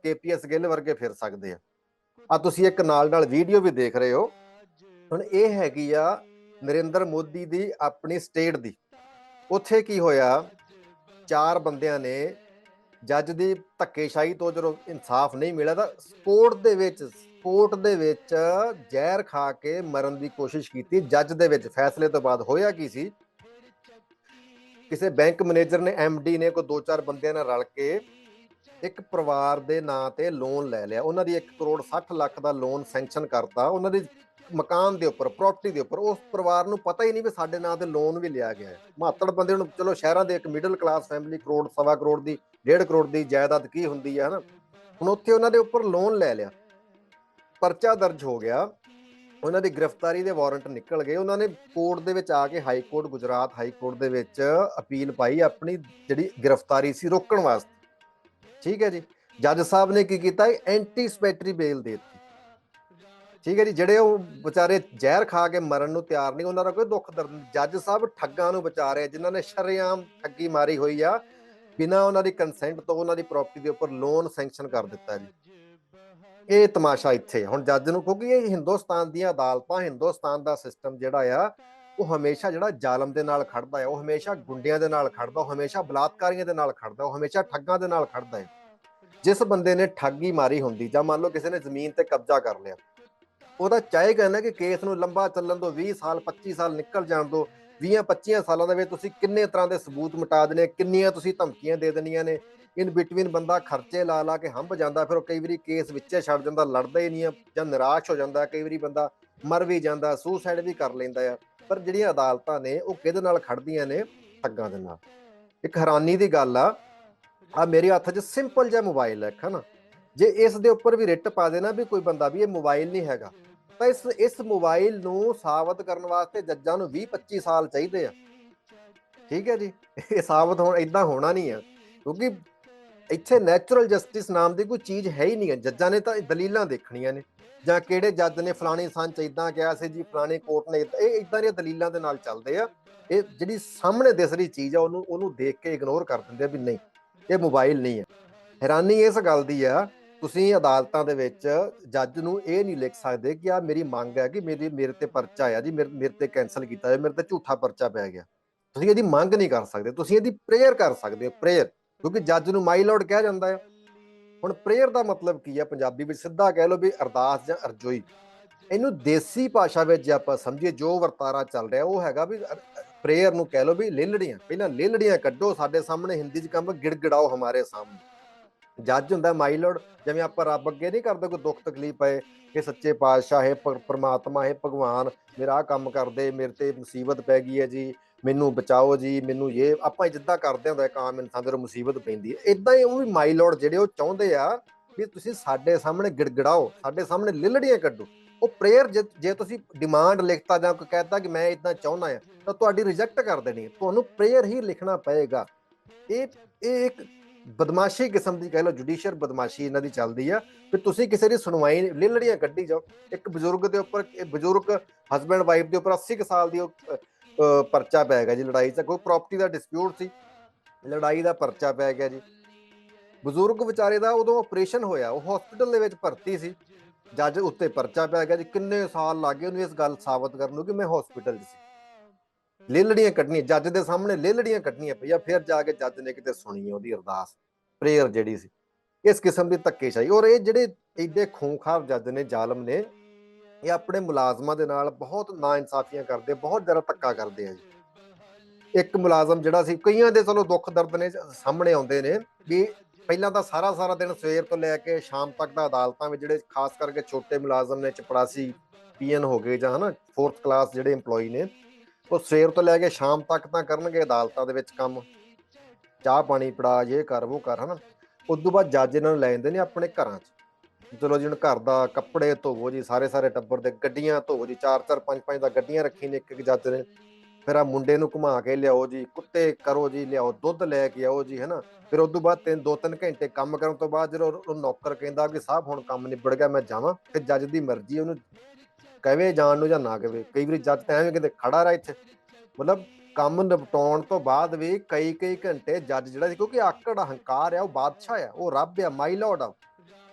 ਕੇਪੀਐਸ ਗਿੱਲ ਵਰਗੇ ਫਿਰ ਸਕਦੇ ਆ। ਆ ਤੁਸੀਂ ਇੱਕ ਨਾਲ ਨਾਲ ਵੀਡੀਓ ਵੀ ਦੇਖ ਰਹੇ ਹੋ। ਹੁਣ ਇਹ ਹੈਗੀ ਆ ਨਰਿੰਦਰ ਮੋਦੀ ਦੀ ਆਪਣੀ ਸਟੇਟ ਦੀ। ਉੱਥੇ ਕੀ ਹੋਇਆ? ਚਾਰ ਬੰਦਿਆਂ ਨੇ ਜੱਜ ਦੀ ਧੱਕੇਸ਼ਾਹੀ ਤੋਂ ਜਦੋਂ ਇਨਸਾਫ ਨਹੀਂ ਮਿਲਿਆ ਤਾਂ ਸਪੋਰਟ ਦੇ ਵਿੱਚ ਕੋਰਟ ਦੇ ਵਿੱਚ ਜ਼ਹਿਰ ਖਾ ਕੇ ਮਰਨ ਦੀ ਕੋਸ਼ਿਸ਼ ਕੀਤੀ। ਜੱਜ ਦੇ ਵਿੱਚ ਫੈਸਲੇ ਤੋਂ ਬਾਅਦ ਹੋਇਆ ਕੀ ਸੀ? ਕਿਸੇ ਬੈਂਕ ਮੈਨੇਜਰ ਨੇ ਡੀ ਨੇ ਕੋਈ ਦੋ ਚਾਰ ਬੰਦਿਆਂ ਨਾਲ ਰਲ ਕੇ ਇੱਕ ਪਰਿਵਾਰ ਦੇ ਨਾਂ ਤੇ ਲੋਨ ਲੈ ਲਿਆ। ਉਹਨਾਂ ਦੀ 1 ਕਰੋੜ 60 ਲੱਖ ਦਾ ਲੋਨ ਸੈਂਕਸ਼ਨ ਕਰਤਾ। ਉਹਨਾਂ ਦੇ ਮਕਾਨ ਦੇ ਉੱਪਰ ਪ੍ਰਾਪਰਟੀ ਦੇ ਉੱਪਰ, ਉਸ ਪਰਿਵਾਰ ਨੂੰ ਪਤਾ ਹੀ ਨਹੀਂ ਵੀ ਸਾਡੇ ਨਾਂ ਤੇ ਲੋਨ ਵੀ ਲਿਆ ਗਿਆ ਹੈ। ਮਾਤੜ ਬੰਦੇ ਨੂੰ ਚਲੋ ਸ਼ਹਿਰਾਂ ਦੇ ਇੱਕ ਮਿਡਲ ਕਲਾਸ ਫੈਮਿਲੀ ਕਰੋੜ, ਸਵਾ ਕਰੋੜ ਦੀ 1.5 ਕਰੋੜ ਦੀ ਜਾਇਦਾਦ ਕੀ ਹੁੰਦੀ ਹੈ, ਹਨਾ? ਹੁਣ ਉੱਥੇ ਉਹਨਾਂ ਦੇ ਉੱਪਰ ਲੋਨ ਲੈ ਲਿਆ। ਪਰਚਾ ਦਰਜ ਹੋ ਗਿਆ। ਉਹਨਾਂ ਦੀ ਗ੍ਰਿਫਤਾਰੀ ਦੇ ਵਾਰੰਟ ਨਿਕਲ ਗਏ। ਉਹਨਾਂ ਨੇ ਕੋਰਟ ਦੇ ਵਿੱਚ ਆ ਕੇ high court, Gujarat high court ਦੇ ਵਿੱਚ ਅਪੀਲ ਪਾਈ ਆਪਣੀ ਜਿਹੜੀ ਗ੍ਰਿਫਤਾਰੀ ਸੀ ਰੋਕਣ ਵਾਸਤੇ। ਠੀਕ ਹੈ ਜੀ। ਜੱਜ ਸਾਹਿਬ ਨੇ ਕੀ ਕੀਤਾ? ਐਂਟੀ ਬੇਲ ਦੇ ਦਿੱਤੀ। ਠੀਕ ਹੈ ਜੀ। ਜਿਹੜੇ ਉਹ ਵਿਚਾਰੇ ਜ਼ਹਿਰ ਖਾ ਕੇ ਮਰਨ ਨੂੰ ਤਿਆਰ ਨਹੀਂ, ਉਹਨਾਂ ਦਾ ਕੋਈ ਦੁੱਖ ਦਰਦ ਜੱਜ ਸਾਹਿਬ ਠੱਗਾਂ ਨੂੰ ਬਚਾ ਰਹੇ ਜਿਨ੍ਹਾਂ ਨੇ ਸ਼ਰੇਆਮ ਠੱਗੀ ਮਾਰੀ ਹੋਈ ਆ। ਬਿਨਾਂ ਉਹਨਾਂ ਦੀ ਕੰਸੈਂਟ ਤੋਂ ਉਹਨਾਂ ਦੀ ਪ੍ਰਾਪਰਟੀ ਦੇ ਉੱਪਰ ਲੋਨ ਸੈਂਕਸ਼ਨ ਕਰ ਦਿੱਤਾ ਜੀ। ਇਹ ਤਮਾਸ਼ਾ ਇੱਥੇ ਹੁਣ ਜੱਜ ਨੂੰ ਕਿਉਂਕਿ ਇਹ ਹਿੰਦੁਸਤਾਨ ਦੀਆਂ ਅਦਾਲਤਾਂ, ਹਿੰਦੁਸਤਾਨ ਦਾ ਸਿਸਟਮ ਜਿਹੜਾ ਆ, ਉਹ ਹਮੇਸ਼ਾ ਜਿਹੜਾ ਜ਼ਾਲਮ ਦੇ ਨਾਲ ਖੜਦਾ ਹੈ, ਉਹ ਹਮੇਸ਼ਾ ਗੁੰਡਿਆਂ ਦੇ ਨਾਲ ਖੜਦਾ, ਉਹ ਹਮੇਸ਼ਾ ਬਲਾਤਕਾਰੀਆਂ ਦੇ ਨਾਲ ਖੜਦਾ, ਉਹ ਹਮੇਸ਼ਾ ਠੱਗਾਂ ਦੇ ਨਾਲ ਖੜਦਾ ਹੈ। ਜਿਸ ਬੰਦੇ ਨੇ ਠੱਗੀ ਮਾਰੀ ਹੁੰਦੀ, ਜਾਂ ਮੰਨ ਲਓ ਕਿਸੇ ਨੇ ਜ਼ਮੀਨ ਤੇ ਕਬਜ਼ਾ ਕਰ ਲਿਆ, ਉਹਦਾ ਚਾਹੇਗਾ ਨਾ ਕਿ ਕੇਸ ਨੂੰ ਲੰਬਾ ਚੱਲਣ ਦੋ 20 ਸਾਲ 25 ਸਾਲ ਨਿਕਲ ਜਾਣ ਦੋ 20 25 ਸਾਲਾਂ ਦੇ ਵਿੱਚ ਤੁਸੀਂ ਕਿੰਨੇ ਤਰ੍ਹਾਂ ਦੇ ਸਬੂਤ ਮਿਟਾ ਦੇਣੇ, ਕਿੰਨੀਆਂ ਤੁਸੀਂ ਧਮਕੀਆਂ ਦੇ ਦੇਣੀਆਂ ਨੇ ਇਨ ਬਿਟਵੀਨ ਬੰਦਾ ਖਰਚੇ ਲਾ ਲਾ ਕੇ ਹੰਭ ਜਾਂਦਾ, ਫਿਰ ਉਹ ਕਈ ਵਾਰੀ ਕੇਸ ਵਿੱਚੇ ਛੱਡ ਜਾਂਦਾ, ਲੜਦਾ ਹੀ ਨਹੀਂ ਆ ਜਾਂ ਨਿਰਾਸ਼ ਹੋ ਜਾਂਦਾ, ਕਈ ਵਾਰੀ ਬੰਦਾ ਮਰ ਵੀ ਜਾਂਦਾ ਸੂਸਾਈਡ ਵੀ ਕਰ ਲੈਂਦਾ ਆ। ਪਰ ਜਿਹੜੀਆਂ ਅਦਾਲਤਾਂ ਨੇ, ਉਹ ਕਿਹਦੇ ਨਾਲ ਖੜਦੀਆਂ ਨੇ? ਠੱਗਾਂ ਦੇ ਨਾਲ। ਇੱਕ ਹੈਰਾਨੀ ਦੀ ਗੱਲ ਆ ਆ ਮੇਰੇ ਹੱਥ 'ਚ ਸਿੰਪਲ ਜਿਹਾ ਮੋਬਾਈਲ ਹੈ ਹਨਾ। ਜੇ ਇਸ ਦੇ ਉੱਪਰ ਵੀ ਰਿਟ ਪਾ ਦੇਣਾ ਵੀ ਕੋਈ ਬੰਦਾ ਵੀ, ਇਹ ਮੋਬਾਈਲ ਨਹੀਂ ਹੈਗਾ, ਤਾਂ ਇਸ ਇਸ ਮੋਬਾਈਲ ਨੂੰ ਸਾਬਤ ਕਰਨ ਵਾਸਤੇ ਜੱਜਾਂ ਨੂੰ 20 25 ਸਾਲ ਚਾਹੀਦੇ ਆ। ਠੀਕ ਹੈ ਜੀ? ਇਹ ਸਾਬਤ ਹੋਣ ਇਦਾਂ ਹੋਣਾ ਨਹੀਂ ਆ, ਕਿਉਂਕਿ ਇੱਥੇ ਨੈਚੁਰਲ ਜਸਟਿਸ ਨਾਮ ਦੀ ਕੋਈ ਚੀਜ਼ ਹੈ ਹੀ ਨਹੀਂ ਹੈ। ਜੱਜਾਂ ਨੇ ਤਾਂ ਦਲੀਲਾਂ ਦੇਖਣੀਆਂ ਨੇ। ਜਾਂ ਕਿਹੜੇ ਜੱਜ ਨੇ ਫਲਾਣੀ ਸੰਚ ਇਦਾਂ ਕਿਹਾ ਸੀ ਜੀ, ਫਲਾਣੇ ਕੋਰਟ ਨੇ ਇਹ ਇਦਾਂ ਦੀਆਂ ਦਲੀਲਾਂ ਦੇ ਨਾਲ ਚੱਲਦੇ ਆ। ਇਹ ਜਿਹੜੀ ਸਾਹਮਣੇ ਦਿਸ ਰਹੀ ਚੀਜ਼ ਆ, ਉਹਨੂੰ ਉਹਨੂੰ ਦੇਖ ਕੇ ਇਗਨੋਰ ਕਰ ਦਿੰਦੇ ਆ ਵੀ ਨਹੀਂ, ਇਹ ਮੋਬਾਈਲ ਨਹੀਂ ਹੈ। ਹੈਰਾਨੀ ਇਸ ਗੱਲ ਦੀ ਆ, ਤੁਸੀਂ ਅਦਾਲਤਾਂ ਦੇ ਵਿੱਚ ਜੱਜ ਨੂੰ ਇਹ ਨਹੀਂ ਲਿਖ ਸਕਦੇ ਕਿ ਆ ਮੇਰੀ ਮੰਗ ਹੈ ਕਿ ਮੇਰੀ ਮੇਰੇ ਤੇ ਪਰਚਾ ਆ ਜੀ, ਮੇਰੇ ਮੇਰੇ ਤੇ ਕੈਨਸਲ ਕੀਤਾ ਜਾਏ ਮੇਰੇ ਤੇ ਝੂਠਾ ਪਰਚਾ ਪੈ ਗਿਆ। ਤੁਸੀਂ ਇਹਦੀ ਮੰਗ ਨਹੀਂ ਕਰ ਸਕਦੇ, ਤੁਸੀਂ ਇਹਦੀ ਪ੍ਰੇਅਰ ਕਰ ਸਕਦੇ ਹੋ ਪ੍ਰੇਅਰ ਕਿਉਂਕਿ ਜੱਜ ਨੂੰ ਮਾਈ ਲਾਰਡ ਕਿਹਾ ਜਾਂਦਾ ਹੈ ਹੁਣ ਪ੍ਰੇਅਰ ਦਾ ਮਤਲਬ ਕੀ ਹੈ ਪੰਜਾਬੀ ਵਿੱਚ? ਸਿੱਧਾ ਕਹਿ ਲਓ ਵੀ ਅਰਦਾਸ ਜਾਂ ਅਰਜ਼ੋਈ। ਇਹਨੂੰ ਦੇਸੀ ਭਾਸ਼ਾ ਵਿੱਚ ਜੇ ਆਪਾਂ ਸਮਝੀਏ, ਜੋ ਵਰਤਾਰਾ ਚੱਲ ਰਿਹਾ, ਉਹ ਹੈਗਾ ਵੀ ਪ੍ਰੇਅਰ ਨੂੰ ਕਹਿ ਲਓ ਵੀ ਲੇਲੜੀਆਂ। ਪਹਿਲਾਂ ਲੇਲੜੀਆਂ ਕੱਢੋ, ਸਾਡੇ ਸਾਹਮਣੇ ਹਿੰਦੀ ਚ ਕੰਮ ਗਿੜਗਿੜਾਓ ਹਮਾਰੇ ਸਾਹਮਣੇ। ਜੱਜ ਹੁੰਦਾ, ਮਾਈ ਲਾਰਡ ਜਿਵੇਂ ਆਪਾਂ ਰੱਬ ਅੱਗੇ ਨਹੀਂ ਕਰਦੇ, ਕੋਈ ਦੁੱਖ ਤਕਲੀਫ ਪਏ ਕਿ ਸੱਚੇ ਪਾਤਸ਼ਾਹ, ਹੈ ਪ- ਪ੍ਰਮਾਤਮਾ, ਹੈ ਭਗਵਾਨ, ਮੇਰਾ ਆਹ ਕੰਮ ਕਰਦੇ, ਮੇਰੇ ਤੇ ਮੁਸੀਬਤ ਪੈ ਗਈ ਹੈ ਜੀ, ਮੈਨੂੰ ਬਚਾਓ ਜੀ, ਮੈਨੂੰ ਇਹ ਆਪਾਂ ਜਿੱਦਾਂ ਕਰਦੇ ਹੁੰਦਾ ਇੱਕ ਆਮ ਇਨਸਾਨ ਦੇ ਮੁਸੀਬਤ ਪੈਂਦੀ ਹੈ ਇਦਾਂ ਹੀ ਉਹ ਵੀ ਮਾਈ ਲਾਰਡ ਜਿਹੜੇ ਉਹ ਚਾਹੁੰਦੇ ਆ, ਵੀ ਤੁਸੀਂ ਸਾਡੇ ਸਾਹਮਣੇ ਗਿੜਗਿੜਾਓ, ਸਾਡੇ ਸਾਹਮਣੇ ਲਿਲੜੀਆਂ ਕੱਢੋ। ਉਹ ਪ੍ਰੇਅਰ ਜੇ ਤੁਸੀਂ ਡਿਮਾਂਡ ਲਿਖਤਾ ਜਾਂ ਕੋਈ ਕਹਿਤਾ ਕਿ ਮੈਂ ਇਦਾਂ ਚਾਹੁੰਦਾ ਆ, ਤਾਂ ਤੁਹਾਡੀ ਰਿਜੈਕਟ ਕਰ ਦੇਣੀ ਤੁਹਾਨੂੰ ਪ੍ਰੇਅਰ ਹੀ ਲਿਖਣਾ ਪਏਗਾ। ਇਹ ਇਹ ਇੱਕ ਬਦਮਾਸ਼ੀ ਕਿਸਮ ਦੀ ਕਹਿ ਲਓ ਜੁਡੀਸ਼ੀਅਰ ਬਦਮਾਸ਼ੀ ਇਹਨਾਂ ਦੀ ਚੱਲਦੀ ਆ, ਵੀ ਤੁਸੀਂ ਕਿਸੇ ਦੀ ਸੁਣਵਾਈ ਲਿਲੜੀਆਂ ਕੱਢੀ ਜਾਓ। ਇੱਕ ਬਜ਼ੁਰਗ ਦੇ ਉੱਪਰ, ਇਹ ਬਜ਼ੁਰਗ ਹਸਬੈਂਡ ਵਾਈਫ ਦੇ ਉੱਪਰ 80 ਕੁ ਸਾਲ ਦੀ ਉਹ ਪਰਚਾ ਪੈ ਗਿਆ ਜੀ ਲੜਾਈ 'ਚ। ਕੋਈ ਪ੍ਰਾਪਰਟੀ ਦਾ ਡਿਸਪਿਊਟ ਸੀ, ਲੜਾਈ ਦਾ ਪਰਚਾ ਪੈ ਗਿਆ ਜੀ। ਬਜ਼ੁਰਗ ਵਿਚਾਰੇ ਦਾ ਉਦੋਂ ਆਪਰੇਸ਼ਨ ਹੋਇਆ, ਉਹ ਹਸਪੀਟਲ ਦੇ ਵਿੱਚ ਭਰਤੀ ਸੀ। ਜੱਜ ਉੱਤੇ ਪਰਚਾ ਪੈ ਗਿਆ ਜੀ। ਕਿੰਨੇ ਸਾਲ ਲੱਗੇ ਉਹਨੂੰ ਇਸ ਗੱਲ ਸਾਬਤ ਕਰਨ ਨੂੰ ਕਿ ਮੈਂ ਹਸਪੀਟਲ 'ਚ ਸੀ। ਲੇਲੜੀਆਂ ਕੱਢਣੀਆਂ, ਜੱਜ ਦੇ ਸਾਹਮਣੇ ਲੇਲੜੀਆਂ ਕੱਢਣੀਆਂ ਪਈਆਂ, ਫਿਰ ਜਾ ਕੇ ਜੱਜ ਨੇ ਕਿਤੇ ਸੁਣੀ ਉਹਦੀ ਅਰਦਾਸ, ਪ੍ਰੇਅਰ ਜਿਹੜੀ ਸੀ। ਇਸ ਕਿਸਮ ਦੀ ਧੱਕੇਸ਼ਾਹੀ। ਔਰ ਇਹ ਜਿਹੜੇ ਐਡੇ ਖੂੰਖਾਰ ਜੱਜ ਨੇ, ਜ਼ਾਲਮ ਨੇ, ਇਹ ਆਪਣੇ ਮੁਲਾਜ਼ਮਾਂ ਦੇ ਨਾਲ ਬਹੁਤ ਨਾਇਨਸਾਫੀਆਂ ਕਰਦੇ, ਬਹੁਤ ਜ਼ਿਆਦਾ ਧੱਕਾ ਕਰਦੇ ਆ ਜੀ। ਇੱਕ ਮੁਲਾਜ਼ਮ ਜਿਹੜਾ ਸੀ, ਕਈਆਂ ਦੇ ਚਲੋ ਦੁੱਖ ਦਰਦ ਨੇ, ਸਾਹਮਣੇ ਆਉਂਦੇ ਨੇ, ਵੀ ਪਹਿਲਾਂ ਤਾਂ ਸਾਰਾ ਸਾਰਾ ਦਿਨ ਸਵੇਰ ਤੋਂ ਲੈ ਕੇ ਸ਼ਾਮ ਤੱਕ ਦਾ ਅਦਾਲਤਾਂ ਵਿੱਚ ਜਿਹੜੇ ਖਾਸ ਕਰਕੇ ਛੋਟੇ ਮੁਲਾਜ਼ਮ ਨੇ, ਚਪੜਾਸੀ, ਪੀਐਨ ਹੋ ਗਏ ਜਾਂ ਹਨਾ, ਫੋਰਥ ਕਲਾਸ ਜਿਹੜੇ EMPLOYE ਨੇ ਉਹ ਸਵੇਰ ਤੋਂ ਲੈ ਕੇ ਸ਼ਾਮ ਤੱਕ ਤਾਂ ਕਰਨਗੇ ਅਦਾਲਤਾਂ ਦੇ ਵਿੱਚ ਕੰਮ। ਚਾਹ ਪਾਣੀ ਪੜਾ ਇਹ ਕਰ ਉਹ ਕਰ, ਹਨਾ? ਉਸ ਤੋਂ ਬਾਅਦ ਜੱਜ ਇਹਨਾਂ ਨੂੰ ਲੈ ਜਾਂਦੇ ਨੇ ਆਪਣੇ ਘਰਾਂ 'ਚ। ਚਲੋ ਜੀ, ਹੁਣ ਘਰ ਦਾ ਕੱਪੜੇ ਧੋਵੋ ਜੀ, ਸਾਰੇ ਸਾਰੇ ਟੱਬਰ ਦੇ ਗੱਡੀਆਂ ਧੋਵੋ ਜੀ, ਚਾਰ ਚਾਰ, ਪੰਜ ਪੰਜ ਦਾ ਗੱਡੀਆਂ ਰੱਖੀ ਨੇ ਇੱਕ ਇੱਕ ਜੱਜ ਨੇ। ਫਿਰ ਆ ਮੁੰਡੇ ਨੂੰ ਘੁਮਾ ਕੇ ਲਿਆਓ ਜੀ, ਕੁੱਤੇ ਕਰੋ ਜੀ, ਲਿਆਓ, ਦੁੱਧ ਲੈ ਕੇ ਆਓ ਜੀ, ਹੈਨਾ? ਫਿਰ ਉਸ ਤੋਂ ਬਾਅਦ ਤਿੰਨ, ਦੋ, ਤਿੰਨ ਘੰਟੇ ਕੰਮ ਕਰਨ ਤੋਂ ਬਾਅਦ ਜਦੋਂ ਉਹ ਨੌਕਰ ਕਹਿੰਦਾ ਕਿ ਸਾਹਿਬ ਹੁਣ ਕੰਮ ਨਿਬੜ ਗਿਆ, ਮੈਂ ਜਾਵਾਂ। ਫਿਰ ਜੱਜ ਦੀ ਮਰਜ਼ੀ, ਉਹਨੂੰ ਕਹਵੇ ਜਾਣ ਨੂੰ ਜਾਂ ਨਾ ਕਵੇ ਕਈ ਵਾਰੀ ਜੱਜ ਤਾਂ ਐਵੇਂ ਕਿਤੇ ਖੜਾ ਰਹਾ ਇੱਥੇ। ਮਤਲਬ ਕੰਮ ਨਿਪਟਾਉਣ ਤੋਂ ਬਾਅਦ ਵੀ ਕਈ ਕਈ ਘੰਟੇ ਜੱਜ ਜਿਹੜਾ ਸੀ, ਕਿਉਂਕਿ ਆਕੜ ਹੰਕਾਰ ਆ, ਉਹ ਬਾਦਸ਼ਾਹ ਆ, ਉਹ ਰੱਬ ਆ, ਮਾਈ ਲਾਰਡ ਆ।